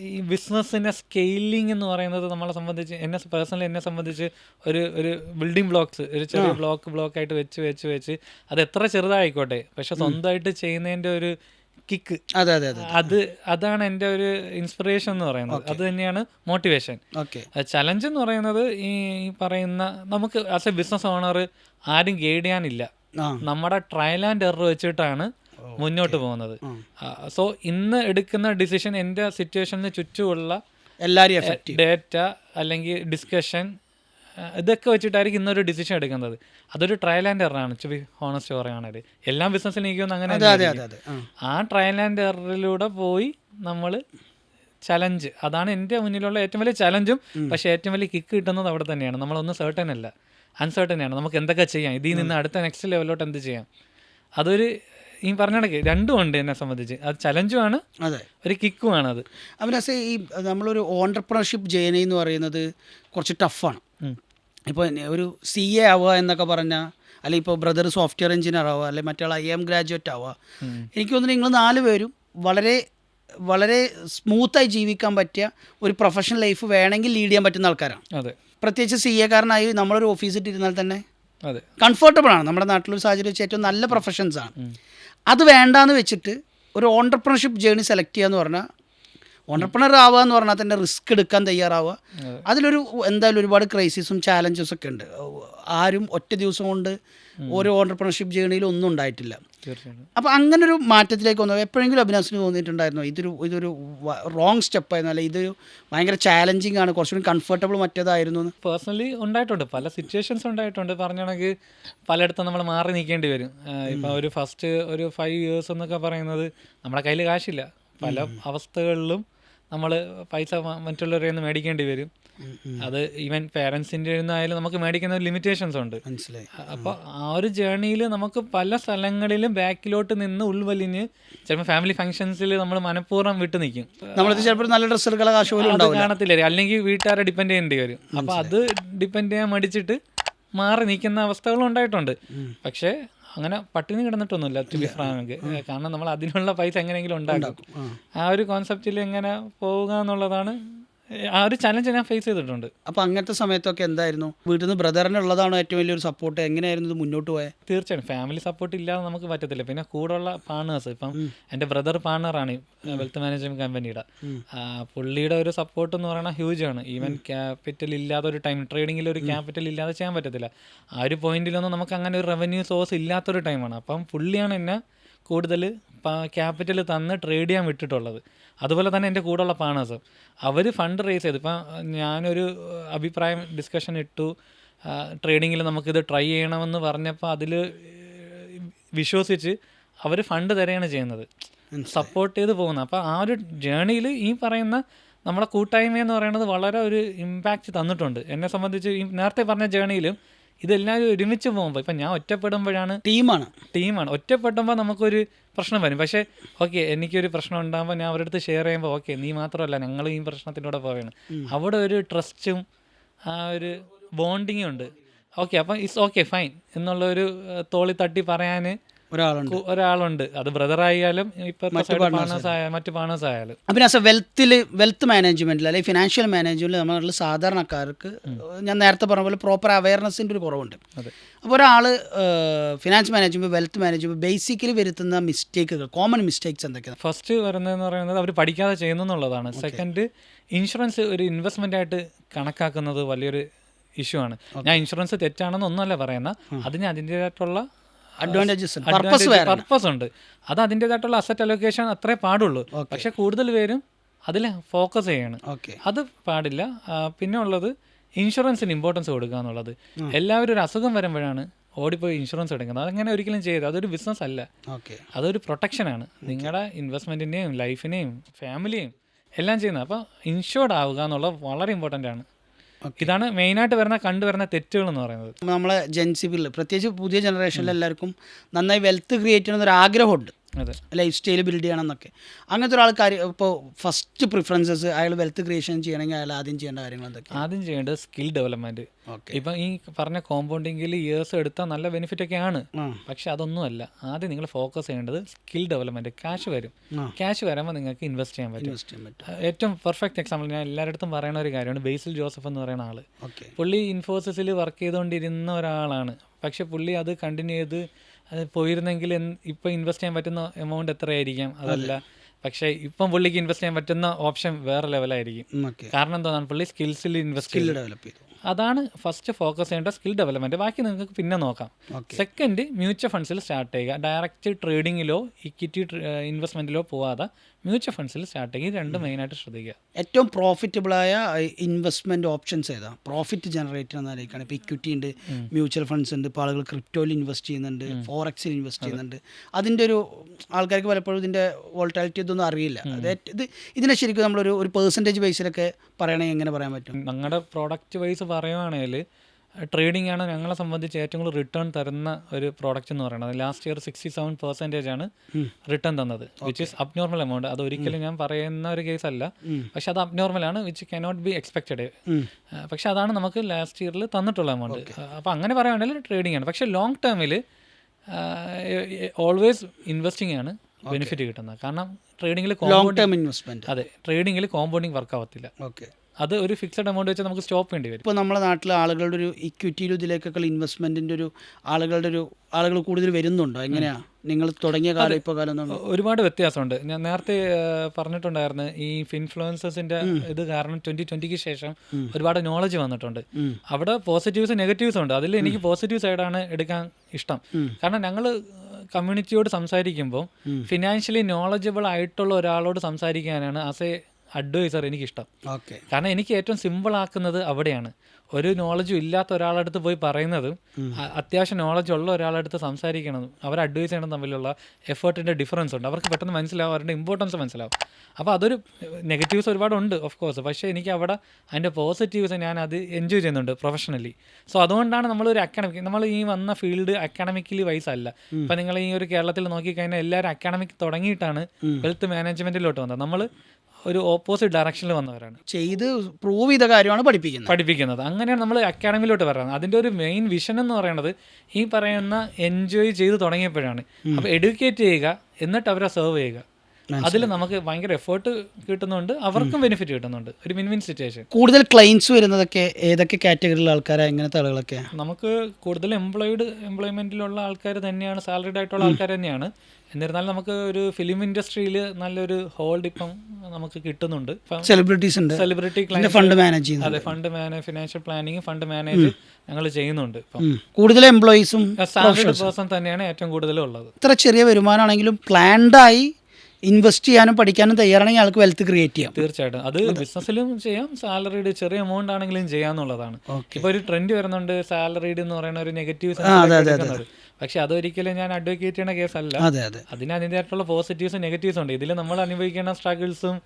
ഈ ബിസിനസ്സിന്റെ സ്കെയിലിംഗ് എന്ന് പറയുന്നത് നമ്മളെ സംബന്ധിച്ച് എന്നെ പേഴ്സണലി എന്നെ സംബന്ധിച്ച് ഒരു ഒരു ബിൽഡിംഗ് ബ്ലോക്ക്സ് ഒരു ചെറിയ ബ്ലോക്ക് ബ്ലോക്ക് ആയിട്ട് വെച്ച് വെച്ച് വെച്ച് അത് എത്ര ചെറുതായിക്കോട്ടെ പക്ഷെ സ്വന്തമായിട്ട് ചെയ്യുന്നതിന്റെ ഒരു കിക്ക് അതെ അതെ അതെ. അത് അതാണ് എന്റെ ഒരു ഇൻസ്പിറേഷൻ എന്ന് പറയുന്നത്. അത് തന്നെയാണ് മോട്ടിവേഷൻ ഓക്കെ ചലഞ്ച് എന്ന് പറയുന്നത് ഈ പറയുന്ന നമുക്ക് ആസ് എ ബിസിനസ് ഓണർ ആരും ഗൈഡ് ചെയ്യാനില്ല. നമ്മുടെ ട്രയൽ ആൻഡ് എറർ വെച്ചിട്ടാണ് മുന്നോട്ട് പോകുന്നത്. സോ ഇന്ന് എടുക്കുന്ന ഡിസിഷൻ എന്റെ സിറ്റുവേഷന് ചുറ്റുമുള്ള എഫക്റ്റ് ഡേറ്റ അല്ലെങ്കിൽ ഡിസ്കഷൻ ഇതൊക്കെ വെച്ചിട്ടായിരിക്കും ഇന്നൊരു ഡിസിഷൻ എടുക്കുന്നത്. അതൊരു ട്രയൽ ആൻഡ് എറർ ആണ് ടു ബി ഹോണസ്റ്റ് പറയുകയാണെങ്കിൽ. എല്ലാ ബിസിനസ്സിലും എനിക്കൊന്നും അങ്ങനെ ആ. ട്രയൽ ആൻഡ് എററിലൂടെ പോയി നമ്മൾ ചലഞ്ച് അതാണ് എന്റെ മുന്നിലുള്ള ഏറ്റവും വലിയ ചലഞ്ചും പക്ഷേ ഏറ്റവും വലിയ കിക്ക് കിട്ടുന്നത് അവിടെ തന്നെയാണ്. നമ്മളൊന്നും സർട്ടൻ അല്ല. അൺസർട്ടൻ ആണ്. നമുക്ക് എന്തൊക്കെ ചെയ്യാം? ഇതിൽ നിന്ന് അടുത്ത നെക്സ്റ്റ് ലെവലിലോട്ട് എന്ത് ചെയ്യാം? അതൊരു ഈ പറഞ്ഞ കണക്ക് രണ്ടും ഉണ്ട് എന്നെ സംബന്ധിച്ച്. അത് ചലഞ്ചുമാണ് അതെ. ഒരു കിക്കുമാണ് അത്. അവിനാസെ ഈ നമ്മളൊരു ഓണ്ടർപ്രണർഷിപ്പ് ജേണി എന്ന് പറയുന്നത് കുറച്ച് ടഫാണ്. ഇപ്പോൾ ഒരു സി എ ആവുക എന്നൊക്കെ പറഞ്ഞാൽ അല്ലെങ്കിൽ ഇപ്പോൾ ബ്രദർ സോഫ്റ്റ്വെയർ എഞ്ചിനീയർ ആവുക അല്ലെങ്കിൽ മറ്റാൾ ഐ എം ഗ്രാജുവേറ്റ് ആവുക. എനിക്ക് തോന്നുന്നു നിങ്ങൾ നാല് പേരും വളരെ വളരെ സ്മൂത്തായി ജീവിക്കാൻ പറ്റിയ ഒരു പ്രൊഫഷണൽ ലൈഫ് വേണമെങ്കിൽ ലീഡ് ചെയ്യാൻ പറ്റുന്ന ആൾക്കാരാണ്. അതെ. പ്രത്യേകിച്ച് സി എക്കാരനായി നമ്മളൊരു ഓഫീസിൽ ഇരുന്നാൽ തന്നെ അതെ. കംഫർട്ടബിൾ ആണ്. നമ്മുടെ നാട്ടിലൊരു സാഹചര്യം വെച്ച് ഏറ്റവും നല്ല പ്രൊഫഷൻസ് ആണ്. അത് വേണ്ടാന്ന് വെച്ചിട്ട് ഒരു ഓണ്ടർപ്രണർഷിപ്പ് ജേണി സെലക്ട് ചെയ്യുക എന്ന് പറഞ്ഞാൽ ഓണ്ടർപ്രണർ ആവുക എന്ന് പറഞ്ഞാൽ തന്നെ റിസ്ക് എടുക്കാൻ തയ്യാറാവുക. അതിലൊരു എന്തായാലും ഒരുപാട് ക്രൈസിസും ചാലഞ്ചസും ഒക്കെ ഉണ്ട്. ആരും ഒറ്റ ദിവസം കൊണ്ട് ഓരോ ഓണ്ടർപ്രണർഷിപ്പ് ജേണിയിൽ ഒന്നും ഉണ്ടായിട്ടില്ല. അപ്പോൾ അങ്ങനെ ഒരു മാറ്റത്തിലേക്ക് വന്നു. എപ്പോഴെങ്കിലും അഭിനാസിന് തോന്നിയിട്ടുണ്ടായിരുന്നോ? ഇതൊരു ഇതൊരു റോങ് സ്റ്റെപ്പായിരുന്നു അല്ലെ ഇതൊരു ഭയങ്കര ചാലഞ്ചിങ് ആണ്. കുറച്ചുകൂടി കംഫർട്ടബിൾ മറ്റേതായിരുന്നു പേഴ്സണലി ഉണ്ടായിട്ടുണ്ട്. പല സിറ്റുവേഷൻസ് ഉണ്ടായിട്ടുണ്ട്. പറഞ്ഞാണെങ്കിൽ പലയിടത്തും നമ്മൾ മാറി നിൽക്കേണ്ടി വരും. ഇപ്പം ഒരു ഫസ്റ്റ് ഒരു ഫൈവ് ഇയേഴ്സ് എന്നൊക്കെ പറയുന്നത് നമ്മുടെ കയ്യിൽ കാശില്ല. പല അവസ്ഥകളിലും നമ്മൾ പൈസ മറ്റുള്ളവരെ നിന്ന് മേടിക്കേണ്ടി വരും. അത് ഈവൻ പേരൻസിന്റെ ആയാലും നമുക്ക് മേടിക്കുന്ന ലിമിറ്റേഷൻസ് ഉണ്ട്. മനസ്സിലായി. അപ്പോൾ ആ ഒരു ജേർണിയിൽ നമുക്ക് പല സ്ഥലങ്ങളിലും ബാക്കിലോട്ട് നിന്ന് ഉൾവലിഞ്ഞ് ചിലപ്പോൾ ഫാമിലി ഫംഗ്ഷൻസിൽ നമ്മൾ മനഃപൂർവം വിട്ടു നിൽക്കും. നമ്മളത് ചിലപ്പോൾ നല്ല ഡ്രസ്സ് കാശ് കാണത്തില്ല. അല്ലെങ്കിൽ വീട്ടുകാരെ ഡിപ്പെൻഡ് ചെയ്യേണ്ടി വരും. അപ്പൊ അത് ഡിപ്പെൻഡ് ചെയ്യാൻ മടിച്ചിട്ട് മാറി നിൽക്കുന്ന അവസ്ഥകളും ഉണ്ടായിട്ടുണ്ട്. പക്ഷേ അങ്ങനെ പട്ടിണി കിടന്നിട്ടൊന്നുമില്ല ടു ബി ഫ്രാങ്ക് കാരണം നമ്മൾ അതിനുള്ള പൈസ എങ്ങനെയെങ്കിലും ഉണ്ടാക്കും. ആ. ഒരു കോൺസെപ്റ്റിൽ എങ്ങനെ പോവുക എന്നുള്ളതാണ് ആ ഒരു ചലഞ്ച് ഞാൻ ഫേസ് ചെയ്തിട്ടുണ്ട്. അപ്പോൾ അങ്ങനത്തെ സമയത്തൊക്കെ എന്തായിരുന്നു? വീട്ടിൽ നിന്ന് ബ്രദറിനുള്ളതാണോ ഏറ്റവും വലിയൊരു സപ്പോർട്ട് എങ്ങനെയായിരുന്നു ഇത് മുന്നോട്ട് പോയത് തീർച്ചയായും ഫാമിലി സപ്പോർട്ട് ഇല്ലാതെ നമുക്ക് പറ്റത്തില്ല. പിന്നെ കൂടെയുള്ള പാർട്ണേഴ്സ് ഇപ്പം എന്റെ ബ്രദർ പാർട്ണറാണ് വെൽത്ത് മാനേജ്മെന്റ് കമ്പനിയുടെ പുള്ളിയുടെ ഒരു സപ്പോർട്ട് എന്ന് പറയുന്നത് ഹ്യൂജ് ആണ്. ഈവൻ ക്യാപിറ്റൽ ഇല്ലാതെ ഒരു ടൈം ട്രേഡിംഗിൽ ഒരു ക്യാപിറ്റൽ ഇല്ലാതെ ചെയ്യാൻ പറ്റത്തില്ല. ആ ഒരു പോയിന്റിലൊന്നും നമുക്ക് അങ്ങനെ ഒരു റവന്യൂ സോഴ്സ് ഇല്ലാത്തൊരു ടൈമാണ് അപ്പം പുള്ളിയാണ് എന്നെ കൂടുതൽ ക്യാപിറ്റൽ തന്ന് ട്രേഡ് ചെയ്യാൻ വിട്ടിട്ടുള്ളത്. അതുപോലെ തന്നെ എന്റെ കൂടെയുള്ള പാണേഴ്സും അവർ ഫണ്ട് റേസ് ചെയ്ത്. ഇപ്പം ഞാനൊരു അഭിപ്രായം ഡിസ്കഷൻ ഇട്ടു. ട്രേഡിങ്ങിൽ നമുക്കിത് ട്രൈ ചെയ്യണമെന്ന് പറഞ്ഞപ്പോൾ അതിൽ വിശ്വസിച്ച് അവർ ഫണ്ട് തരികയാണ് ചെയ്യുന്നത്. സപ്പോർട്ട് ചെയ്ത് പോകുന്നത് അപ്പോൾ ആ ഒരു ജേണിയിൽ ഈ പറയുന്ന നമ്മളെ കൂട്ടായ്മ എന്ന് പറയുന്നത് വളരെ ഒരു ഇമ്പാക്റ്റ് തന്നിട്ടുണ്ട്. എന്നെ സംബന്ധിച്ച് ഈ നേരത്തെ പറഞ്ഞ ജേണിയിലും ഇതെല്ലാവരും ഒരുമിച്ച് പോകുമ്പോൾ ഇപ്പം ഞാൻ ഒറ്റപ്പെടുമ്പോഴാണ് ടീമാണ് ടീമാണ് ഒറ്റപ്പെടുമ്പോൾ നമുക്കൊരു പ്രശ്നം വരും. പക്ഷേ ഓക്കെ എനിക്കൊരു പ്രശ്നം ഉണ്ടാകുമ്പോൾ ഞാൻ അവരുടെ അടുത്ത് ഷെയർ ചെയ്യുമ്പോൾ ഓക്കെ നീ മാത്രമല്ല ഞങ്ങൾ ഈ പ്രശ്നത്തിലൂടെ പോവുകയാണ്. അവിടെ ഒരു ട്രസ്റ്റും ആ ഒരു ബോണ്ടിങ്ങും ഉണ്ട്. ഓക്കെ അപ്പം ഇറ്റ്സ് ഓക്കെ ഫൈൻ എന്നുള്ള ഒരു തോളി തട്ടി പറയാൻ ഒരാളുണ്ട്. ഒരാളുണ്ട്. അത് ബ്രദർ ആയാലും മറ്റു പാർട്ണേഴ്സ് ആയാലും. പിന്നെ ആസ് എ വെൽത്തിൽ വെൽത്ത് മാനേജ്മെന്റിൽ അല്ലെങ്കിൽ ഫിനാൻഷ്യൽ മാനേജ്മെന്റിൽ നമ്മളുള്ള സാധാരണക്കാർക്ക് ഞാൻ നേരത്തെ പറഞ്ഞ പോലെ പ്രോപ്പർ അവയർനെസ്സിന്റെ ഒരു കുറവുണ്ട്. അപ്പോൾ ഒരാൾ finance management wealth management basically വരുത്തുന്ന മിസ്റ്റേക്കുകൾ കോമൺ മിസ്റ്റേക്സ് എന്തൊക്കെയാണ് ഫസ്റ്റ് വരുന്നതെന്ന് പറയുന്നത് അവർ പഠിക്കാതെ ചെയ്യുന്നു എന്നുള്ളതാണ്. സെക്കൻഡ് ഇൻഷുറൻസ് ഒരു ഇൻവെസ്റ്റ്മെന്റ് ആയിട്ട് കണക്കാക്കുന്നത് വലിയൊരു ഇഷ്യൂ ആണ്. ഞാൻ ഇൻഷുറൻസ് തെറ്റാണെന്ന് ഒന്നുമല്ല പറയുന്ന അതിന് അതിന്റെതായിട്ടുള്ള അഡ്വാന്റേജസ് പർപ്പസ് വേറെ പർപ്പസ് ഉണ്ട്. അത് അതിന്റെതായിട്ടുള്ള അസറ്റ് അലൊക്കേഷൻ അത്രേ പാടുള്ളൂ. പക്ഷെ കൂടുതൽ പേരും അതിൽ ഫോക്കസ് ചെയ്യാണ്. അത് പാടില്ല. പിന്നെ ഉള്ളത് ഇൻഷുറൻസിന് ഇമ്പോർട്ടൻസ് കൊടുക്കുക എന്നുള്ളത്. എല്ലാവരും ഒരു അസുഖം വരുമ്പോഴാണ് ഓടിപ്പോയി ഇൻഷുറൻസ് എടുക്കുന്നത്. അതങ്ങനെ ഒരിക്കലും ചെയ്യരുത്. അതൊരു ബിസിനസ് അല്ല. അതൊരു പ്രൊട്ടക്ഷനാണ് നിങ്ങളുടെ ഇൻവെസ്റ്റ്മെന്റിന്റെയും ലൈഫിനെയും ഫാമിലിയും എല്ലാം ചെയ്യുന്നത്. അപ്പോൾ ഇൻഷുർഡ് ആവുക എന്നുള്ളത് വളരെ ഇമ്പോർട്ടന്റ് ആണ്. ഇതാണ് മെയിൻ ആയിട്ട് വരുന്ന കണ്ടുവരുന്ന തെറ്റുകൾ എന്ന് പറയുന്നത്. നമ്മളെ ജെൻസിബിൾ പ്രത്യേകിച്ച് പുതിയ ജനറേഷനിൽ എല്ലാവർക്കും നന്നായി വെൽത്ത് ക്രിയേറ്റ് ചെയ്യുന്ന ആഗ്രഹമുണ്ട് ലൈഫ് സ്റ്റൈൽ ബിൽഡ് ചെയ്യണം എന്നൊക്കെ അങ്ങനത്തെ ഒരാൾക്കാർ ഇപ്പോൾ ഫസ്റ്റ് പ്രിഫറൻസസ് അയാൾ വെൽത്ത് ക്രിയേഷൻ ചെയ്യണമെങ്കിൽ അയാൾ ആദ്യം ചെയ്യേണ്ട കാര്യങ്ങൾ എന്തൊക്കെ ആദ്യം ചെയ്യേണ്ടത് സ്കിൽ ഡെവലപ്മെന്റ് ഇപ്പം ഈ പറഞ്ഞ കോമ്പൗണ്ടിങ്ങിൽ ഇയേഴ്സ് എടുത്താൽ നല്ല ബെനിഫിറ്റ് ഒക്കെ ആണ്. പക്ഷെ അതൊന്നുമല്ല ആദ്യം നിങ്ങൾ ഫോക്കസ് ചെയ്യേണ്ടത് സ്കിൽ ഡെവലപ്മെന്റ് ക്യാഷ് വരും. ക്യാഷ് വരുമ്പോൾ നിങ്ങൾക്ക് ഇൻവെസ്റ്റ് ചെയ്യാൻ പറ്റും. ഏറ്റവും പെർഫെക്റ്റ് എക്സാമ്പിൾ ഞാൻ എല്ലായിടത്തും പറയുന്ന ഒരു കാര്യമാണ്. ബേസിൽ ജോസഫ് എന്ന് പറയുന്ന ആൾ പുള്ളി ഇൻഫോസിസിൽ വർക്ക് ചെയ്തുകൊണ്ടിരുന്ന ഒരാളാണ്. പക്ഷെ പുള്ളി അത് കണ്ടിന്യൂ ചെയ്ത് അത് പോയിരുന്നെങ്കിൽ ഇപ്പം ഇൻവെസ്റ്റ് ചെയ്യാൻ പറ്റുന്ന എമൗണ്ട് എത്രയായിരിക്കാം? അതല്ല. പക്ഷേ ഇപ്പം പുള്ളിക്ക് ഇൻവെസ്റ്റ് ചെയ്യാൻ പറ്റുന്ന ഓപ്ഷൻ വേറെ ലെവലായിരിക്കും. കാരണം എന്താണ് പുള്ളി സ്കിൽസിൽ ഇൻവെസ്റ്റ് ഡെവലപ്പ് ചെയ്തു. അതാണ് ഫസ്റ്റ് ഫോക്കസ് ചെയ്യേണ്ട സ്കിൽ ഡെവലപ്മെന്റ്. ബാക്കി നിങ്ങൾക്ക് പിന്നെ നോക്കാം. സെക്കൻഡ് മ്യൂച്വൽ ഫണ്ട്സിൽ സ്റ്റാർട്ട് ചെയ്യുക. ഡയറക്റ്റ് ട്രേഡിങ്ങിലോ ഇക്വിറ്റി ഇൻവെസ്റ്റ്മെന്റിലോ പോവാതെ മ്യൂച്വൽ ഫണ്ട്സിൽ രണ്ട് ഇത് രണ്ടും മെയിനായിട്ട് ശ്രദ്ധിക്കുക. ഏറ്റവും പ്രോഫിറ്റബിളായ ഇൻവെസ്റ്റ്മെന്റ് ഓപ്ഷൻസ് ഏതാ? പ്രോഫിറ്റ് ജനറേറ്റ് ചെയ്യുന്ന നിലയ്ക്കാണ് ഇപ്പോൾ ഇക്വിറ്റി ഉണ്ട് മ്യൂച്വൽ ഫണ്ട്സ് ഉണ്ട് ഇപ്പോൾ ആളുകൾ ക്രിപ്റ്റോയിൽ ഇൻവെസ്റ്റ് ചെയ്യുന്നുണ്ട് ഫോറക്സിൽ ഇൻവെസ്റ്റ് ചെയ്യുന്നുണ്ട്. അതിന്റെ ഒരു ആൾക്കാർക്ക് പലപ്പോഴും ഇതിന്റെ വോൾട്ടാലിറ്റി ഇതൊന്നും അറിയില്ല. അതായത് ഇത് ഇതിനെ ശരിക്കും നമ്മളൊരു ഒരു പെർസെന്റേജ് ബേസിലൊക്കെ പറയണമെങ്കിൽ എങ്ങനെ പറയാൻ പറ്റും? ഞങ്ങളുടെ പ്രോഡക്റ്റ് വൈസ് പറയുവാണെങ്കിൽ ട്രേഡിംഗ് ആണ് ഞങ്ങളെ സംബന്ധിച്ച് ഏറ്റവും കൂടുതൽ റിട്ടേൺ തരുന്ന ഒരു പ്രോഡക്റ്റ് എന്ന് പറയുന്നത്. Last year sixty seven percentage ആണ് റിട്ടേൺ തന്നത് വിച്ച് ഇസ് അബ്നോർമൽ എമൗണ്ട് അത് ഒരിക്കലും ഞാൻ പറയുന്ന ഒരു കേസ് അല്ല. പക്ഷെ അത് അബ്നോർമൽ ആണ് വിച്ച് കനോട്ട് ബി എക്സ്പെക്റ്റഡ് പക്ഷെ അതാണ് നമുക്ക് ലാസ്റ്റ് ഇയറിൽ തന്നിട്ടുള്ള എമൗണ്ട് അപ്പോൾ അങ്ങനെ പറയുകയാണെങ്കിൽ ട്രേഡിംഗ് ആണ്. പക്ഷെ ലോങ് ടേമിൽ ഓൾവേസ് ഇൻവെസ്റ്റിംഗ് ആണ് ബെനിഫിറ്റ് കിട്ടുന്നത്. കാരണം ട്രേഡിങ്ങിൽ ലോങ് ടേം ഇൻവെസ്റ്റ്മെന്റ് അതെ ട്രേഡിംഗിൽ കോമ്പൗണ്ടിങ് വർക്ക് ആവത്തില്ല. ഓക്കെ അത് ഒരു ഫിക്സഡ് എമൗണ്ട് വെച്ച് നമുക്ക് സ്റ്റോപ്പ് വേണ്ടി വരും. ഇപ്പോൾ നമ്മുടെ നാട്ടിൽ ആളുകളുടെ ഒരു ഇക്വിറ്റിയിലും ഇതിലേക്കൊക്കെ ഇൻവെസ്റ്റ്മെന്റിന്റെ ഒരു ആളുകളുടെ ഒരു ആളുകൾ കൂടുതൽ വരുന്നുണ്ടോ? എങ്ങനെയാണ് നിങ്ങൾ തുടങ്ങിയ കാലം ഇപ്പോൾ കാലം ഒരുപാട് വ്യത്യാസമുണ്ട്. ഞാൻ നേരത്തെ പറഞ്ഞിട്ടുണ്ടായിരുന്നു ഈ ഇൻഫ്ലുവൻസേഴ്സിന്റെ ഇത് കാരണം ട്വന്റി ട്വന്റിക്ക് ശേഷം ഒരുപാട് നോളജ് വന്നിട്ടുണ്ട്. അവിടെ പോസിറ്റീവ്സ് നെഗറ്റീവ്സ് ഉണ്ട്. അതിൽ എനിക്ക് പോസിറ്റീവ് സൈഡാണ് എടുക്കാൻ ഇഷ്ടം. കാരണം ഞങ്ങൾ കമ്മ്യൂണിറ്റിയോട് സംസാരിക്കുമ്പോൾ ഫിനാൻഷ്യലി നോളജബിൾ ആയിട്ടുള്ള ഒരാളോട് സംസാരിക്കാനാണ് ആസ് എ അഡ്വൈസർ എനിക്കിഷ്ടം. ഓക്കെ കാരണം എനിക്ക് ഏറ്റവും സിമ്പിൾ ആക്കുന്നത് അവിടെയാണ്. ഒരു നോളജും ഇല്ലാത്ത ഒരാളടുത്ത് പോയി പറയുന്നതും അത്യാവശ്യം നോളജ് ഉള്ള ഒരാളടുത്ത് സംസാരിക്കണതും അവർ അഡ്വൈസ് ചെയ്യണം തമ്മിലുള്ള എഫേർട്ടിന്റെ ഡിഫറൻസ് ഉണ്ട്. അവർക്ക് പെട്ടെന്ന് മനസ്സിലാവും അവരുടെ ഇമ്പോർട്ടൻസ് മനസ്സിലാവും. അപ്പോൾ അതൊരു നെഗറ്റീവ്സ് ഒരുപാടുണ്ട് ഓഫ് കോഴ്സ് പക്ഷേ എനിക്ക് അവിടെ അതിന്റെ പോസിറ്റീവ്സ് ഞാൻ അത് എൻജോയ് ചെയ്യുന്നുണ്ട് പ്രൊഫഷണലി സോ അതുകൊണ്ടാണ് നമ്മളൊരു അക്കാഡമിക് നമ്മൾ ഈ വന്ന ഫീൽഡ് അക്കാഡമിക്കലി വൈസ് അല്ല. ഇപ്പം നിങ്ങൾ ഈ ഒരു കേരളത്തിൽ നോക്കിക്കഴിഞ്ഞാൽ എല്ലാവരും അക്കാഡമിക് തുടങ്ങിയിട്ടാണ് വെൽത്ത് മാനേജ്മെന്റിലോട്ട് വന്നത്. നമ്മൾ ഒരു ഓപ്പോസിറ്റ് ഡയറക്ഷനിൽ വന്നവരാണ്. ചെയ്ത് പ്രൂവ് ചെയ്ത കാര്യമാണ് പഠിപ്പിക്കുന്നത്. പഠിപ്പിക്കുന്നത്. അങ്ങനെയാണ് നമ്മൾ അക്കാഡമിയിലോട്ട് പറയുന്നത് അതിന്റെ ഒരു മെയിൻ വിഷൻ എന്ന് പറയുന്നത് ഈ പറയുന്ന എൻജോയ് ചെയ്ത് തുടങ്ങിയപ്പോഴാണ്. അപ്പോൾ എഡ്യൂക്കേറ്റ് ചെയ്യുക എന്നിട്ട് അവരെ സെർവ് ചെയ്യുക. അതിൽ നമുക്ക് ഭയങ്കര എഫേർട്ട് കിട്ടുന്നുണ്ട്. അവർക്കും ബെനിഫിറ്റ് കിട്ടുന്നുണ്ട്. ഒരു വിൻ വിൻ സിറ്റുവേഷൻ കൂടുതൽ ക്ലൈൻസ് വരുന്നതൊക്കെ ഏതൊക്കെ കാറ്റഗറിയിലുള്ള ആൾക്കാരെ എങ്ങനത്തെ ആളുകളൊക്കെ? നമുക്ക് കൂടുതൽ എംപ്ലോയിഡ് എംപ്ലോയ്മെന്റിലുള്ള ആൾക്കാർ തന്നെയാണ് സാലറിഡ് ആയിട്ടുള്ള ആൾക്കാർ തന്നെയാണ്. എന്നിരുന്നാലും നമുക്ക് ഒരു ഫിലിം ഇൻഡസ്ട്രിയിൽ നല്ലൊരു ഹോൾഡ് ഇപ്പം നമുക്ക് കിട്ടുന്നുണ്ട്. സെലിബ്രിറ്റീസ് ഉണ്ട്. സെലിബ്രിറ്റി ഫണ്ട് മാനേജ് ചെയ്യുന്നത് അതെ fund manage financial planning fund manage ഞങ്ങൾ ചെയ്യുന്നുണ്ട്. കൂടുതൽ എംപ്ലോയീസും പേഴ്സൺ തന്നെയാണ് ഏറ്റവും കൂടുതൽ ഉള്ളത്. ഇത്ര ചെറിയ വരുമാനമാണെങ്കിലും പ്ലാൻഡായി ഇൻവെസ്റ്റ് ചെയ്യാനും പഠിക്കാനും തയ്യാറാണെങ്കിൽ ആൾക്ക് വെൽത്ത് ക്രിയേറ്റ് ചെയ്യാം. തീർച്ചയായിട്ടും. അത് ബിസിനസ്സിലും ചെയ്യാം സാലറിയുടെ ചെറിയ എമൗണ്ട് ആണെങ്കിലും ചെയ്യാന്നുള്ളതാണ്. ഇപ്പൊ ഒരു ട്രെൻഡ് വരുന്നുണ്ട് സാലറിയുടെ എന്ന് പറയുന്ന ഒരു നെഗറ്റീവ്. പക്ഷെ അതൊരിക്കലും ഞാൻ അഡ്വക്കേറ്റ് ചെയ്യുന്ന കേസല്ല. അതെ അതെ. അതിന് അതിന്റെതായിട്ടുള്ള പോസിറ്റീവ്സും നെഗറ്റീവ്സും ഉണ്ട്. ഇതിൽ നമ്മൾ അനുഭവിക്കുന്ന സ്ട്രഗിൾസും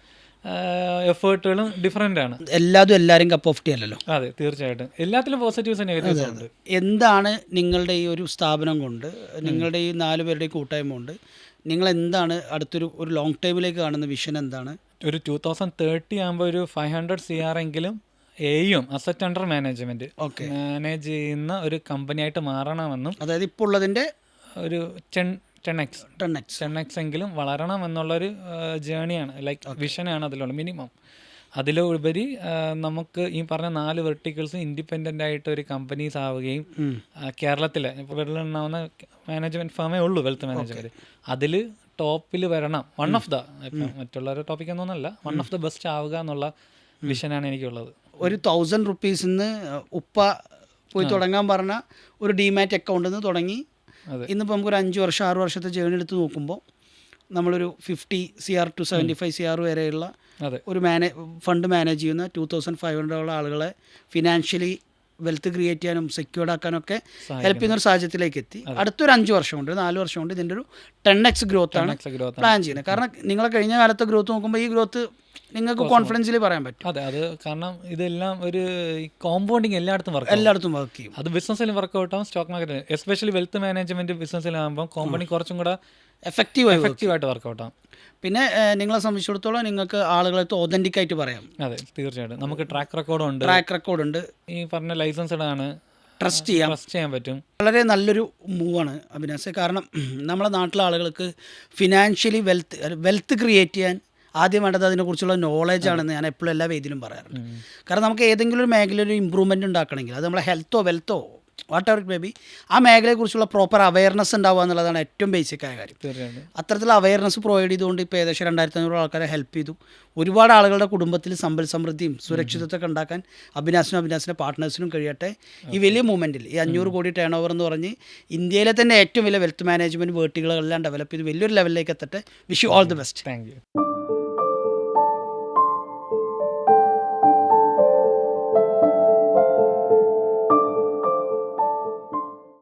എഫേർട്ടുകളും ഡിഫറെന്റ് ആണ്. എല്ലാതും എല്ലാവരും കപ്പ് ഓഫ് ടീ അല്ലല്ലോ? അതെ തീർച്ചയായിട്ടും. എല്ലാത്തിലും പോസിറ്റീവ്സും നെഗറ്റീവ്സും ഉണ്ട്. എന്താണ് നിങ്ങളുടെ ഈ ഒരു സ്ഥാപനം കൊണ്ട് നിങ്ങളുടെ ഈ നാല് പേരുടെ കൂട്ടായ്മ കൊണ്ട് നിങ്ങൾ എന്താണ് അടുത്തൊരു ഒരു ലോങ് ടൈമിലേക്ക് കാണുന്ന വിഷൻ എന്താണ്? ഒരു ടൂ തൗസൻഡ് തേർട്ടി ആകുമ്പോൾ ഒരു ഫൈവ് ഹൺഡ്രഡ് സി ആർ എങ്കിലും എയും അസറ്റ് അണ്ടർ മാനേജ്മെന്റ് മാനേജ് ചെയ്യുന്ന ഒരു കമ്പനിയായിട്ട് മാറണമെന്നും അതായത് ഇപ്പോൾ ഉള്ളതിന്റെ ഒരു ten ten x ten x ten x എങ്കിലും വളരണം എന്നുള്ളൊരു ജേണിയാണ് ലൈക്ക് വിഷനാണ് അതിലുള്ള മിനിമം അതിലുപരി നമുക്ക് ഈ പറഞ്ഞ നാല് വെർട്ടിക്കൽസ് ഇൻഡിപെൻഡന്റ് ആയിട്ട് ഒരു കമ്പനീസ് ആവുകയും കേരളത്തിലെ ഇപ്പോൾ വെള്ളുണ്ടാവുന്ന മാനേജ്മെന്റ് ഫേമേ ഉള്ളൂ വെൽത്ത് മാനേജ്മെന്റ് അതിൽ ടോപ്പിൽ വരണം. വൺ ഓഫ് ദ മറ്റുള്ളവരുടെ ടോപ്പിക് എന്നൊന്നല്ല വൺ ഓഫ് ദ ബെസ്റ്റ് ആവുക എന്നുള്ള വിഷനാണ് എനിക്കുള്ളത്. ഒരു തൗസൻഡ് റുപ്പീസിൽ നിന്ന് ഉപ്പ പോയി തുടങ്ങാൻ പറഞ്ഞ ഒരു ഡിമാറ്റ് അക്കൗണ്ടിൽ നിന്ന് തുടങ്ങി. ഇന്നിപ്പോൾ നമുക്കൊരു അഞ്ച് വർഷം ആറ് വർഷത്തെ ജേണി എടുത്ത് നോക്കുമ്പോൾ നമ്മളൊരു fifty C R to seventy five C R വരെയുള്ള ഒരു മാനേ ഫണ്ട് മാനേജ് ചെയ്യുന്ന ടു തൗസൻഡ് ഫൈവ് ഹൺഡ്രഡോളം ആളുകളെ ഫിനാൻഷ്യലി വെൽത്ത് ക്രിയേറ്റ് ചെയ്യാനും സെക്യൂർഡ് ആക്കാനൊക്കെ ഹെൽപ്പ് ചെയ്യുന്ന ഒരു സാഹചര്യത്തിലേക്ക് എത്തി അടുത്തൊരു അഞ്ച് വർഷം കൊണ്ട് നാല് വർഷം കൊണ്ട് ഇതിന്റെ ഒരു ടെൻ എക്സ് ഗ്രോത്ത് ആണ് പ്ലാൻ ചെയ്യുന്നത്. കാരണം നിങ്ങളെ കഴിഞ്ഞ കാലത്തെ ഗ്രോത്ത് നോക്കുമ്പോൾ ഈ ഗ്രോത്ത് നിങ്ങൾക്ക് കോൺഫിഡൻസിൽ പറയാൻ പറ്റും. അതെ അത് കാരണം ഇതെല്ലാം ഒരു കോമ്പൗണ്ടിങ് എല്ലായിടത്തും വർക്ക് എല്ലായിടത്തും വർക്ക് ചെയ്യും. അത് ബിസിനസ്സിൽ വർക്ക് ആവും stock market especially wealth management ബിസിനസ്സിലാകുമ്പോൾ company കുറച്ചും കൂടെ എഫക്റ്റീവായി work എഫക്റ്റീവ് ആയിട്ട് വർക്കൗട്ട് ആവും പിന്നെ നിങ്ങളെ സംബന്ധിച്ചിടത്തോളം നിങ്ങൾക്ക് ആളുകളെ ഒതന്റിക് ആയിട്ട് പറയാം. അതെ തീർച്ചയായിട്ടും. നമുക്ക് ട്രാക്ക് റെക്കോർഡ് ഉണ്ട്. ട്രാക്ക് റെക്കോർഡ് ഉണ്ട്. ഈ പറഞ്ഞ ലൈസൻസ് ആണ് ട്രസ്റ്റ് ചെയ്യാം. ട്രസ്റ്റ് ചെയ്യാൻ പറ്റും. വളരെ നല്ലൊരു മൂവാണ് അഭിനാസ് കാരണം നമ്മുടെ നാട്ടിലെ ആളുകൾക്ക് ഫിനാൻഷ്യലി വെൽത്ത് വെൽത്ത് ക്രിയേറ്റ് ചെയ്യാൻ ആദ്യം വേണ്ടത് അതിനെക്കുറിച്ചുള്ള നോളേജ് ആണെന്ന് ഞാൻ എപ്പോഴും എല്ലാ വേദിയിലും പറയാറുണ്ട്. കാരണം നമുക്ക് ഏതെങ്കിലും ഒരു മേഖലയിൽ ഒരു ഇമ്പ്രൂവ്മെന്റ് ഉണ്ടാക്കണമെങ്കിൽ അത് നമ്മളെ ഹെൽത്തോ വെൽത്തോ വാട്ട് എവർ മേ ബി ആ മേഖലയെക്കുറിച്ചുള്ള പ്രോപ്പർ അവയർനെസ് ഉണ്ടാവുക എന്നുള്ളതാണ് ഏറ്റവും ബേസിക് ആയ കാര്യം. അത്തരത്തിലുള്ള അവയർനെസ് പ്രൊവൈഡ് ചെയ്തുകൊണ്ട് ഇപ്പോൾ ഏകദേശം രണ്ടായിരത്തി അഞ്ഞൂറ് ആൾക്കാരെ ഹെൽപ്പ് ചെയ്തു. ഒരുപാട് ആളുകളുടെ കുടുംബത്തിൽ സമ്പൽ സമൃദ്ധിയും സുരക്ഷിതത്വമൊക്കെ ഉണ്ടാക്കാൻ അഭിനാസിനും അഭിനാസിന്റെ പാർട്ട്നേഴ്സിനും കഴിയട്ടെ. ഈ വലിയ മൂവ്മെന്റിൽ ഈ അഞ്ഞൂറ് കോടി ടേൺ ഓവർ എന്ന് പറഞ്ഞ് ഇന്ത്യയിലെ തന്നെ ഏറ്റവും വലിയ വെൽത്ത് മാനേജ്മെന്റ് വേർട്ടികളെല്ലാം ഡെവലപ്പ് ചെയ്ത് വലിയൊരു ലെവലിലേക്ക് എത്തട്ടെ. Wish you all the best thank you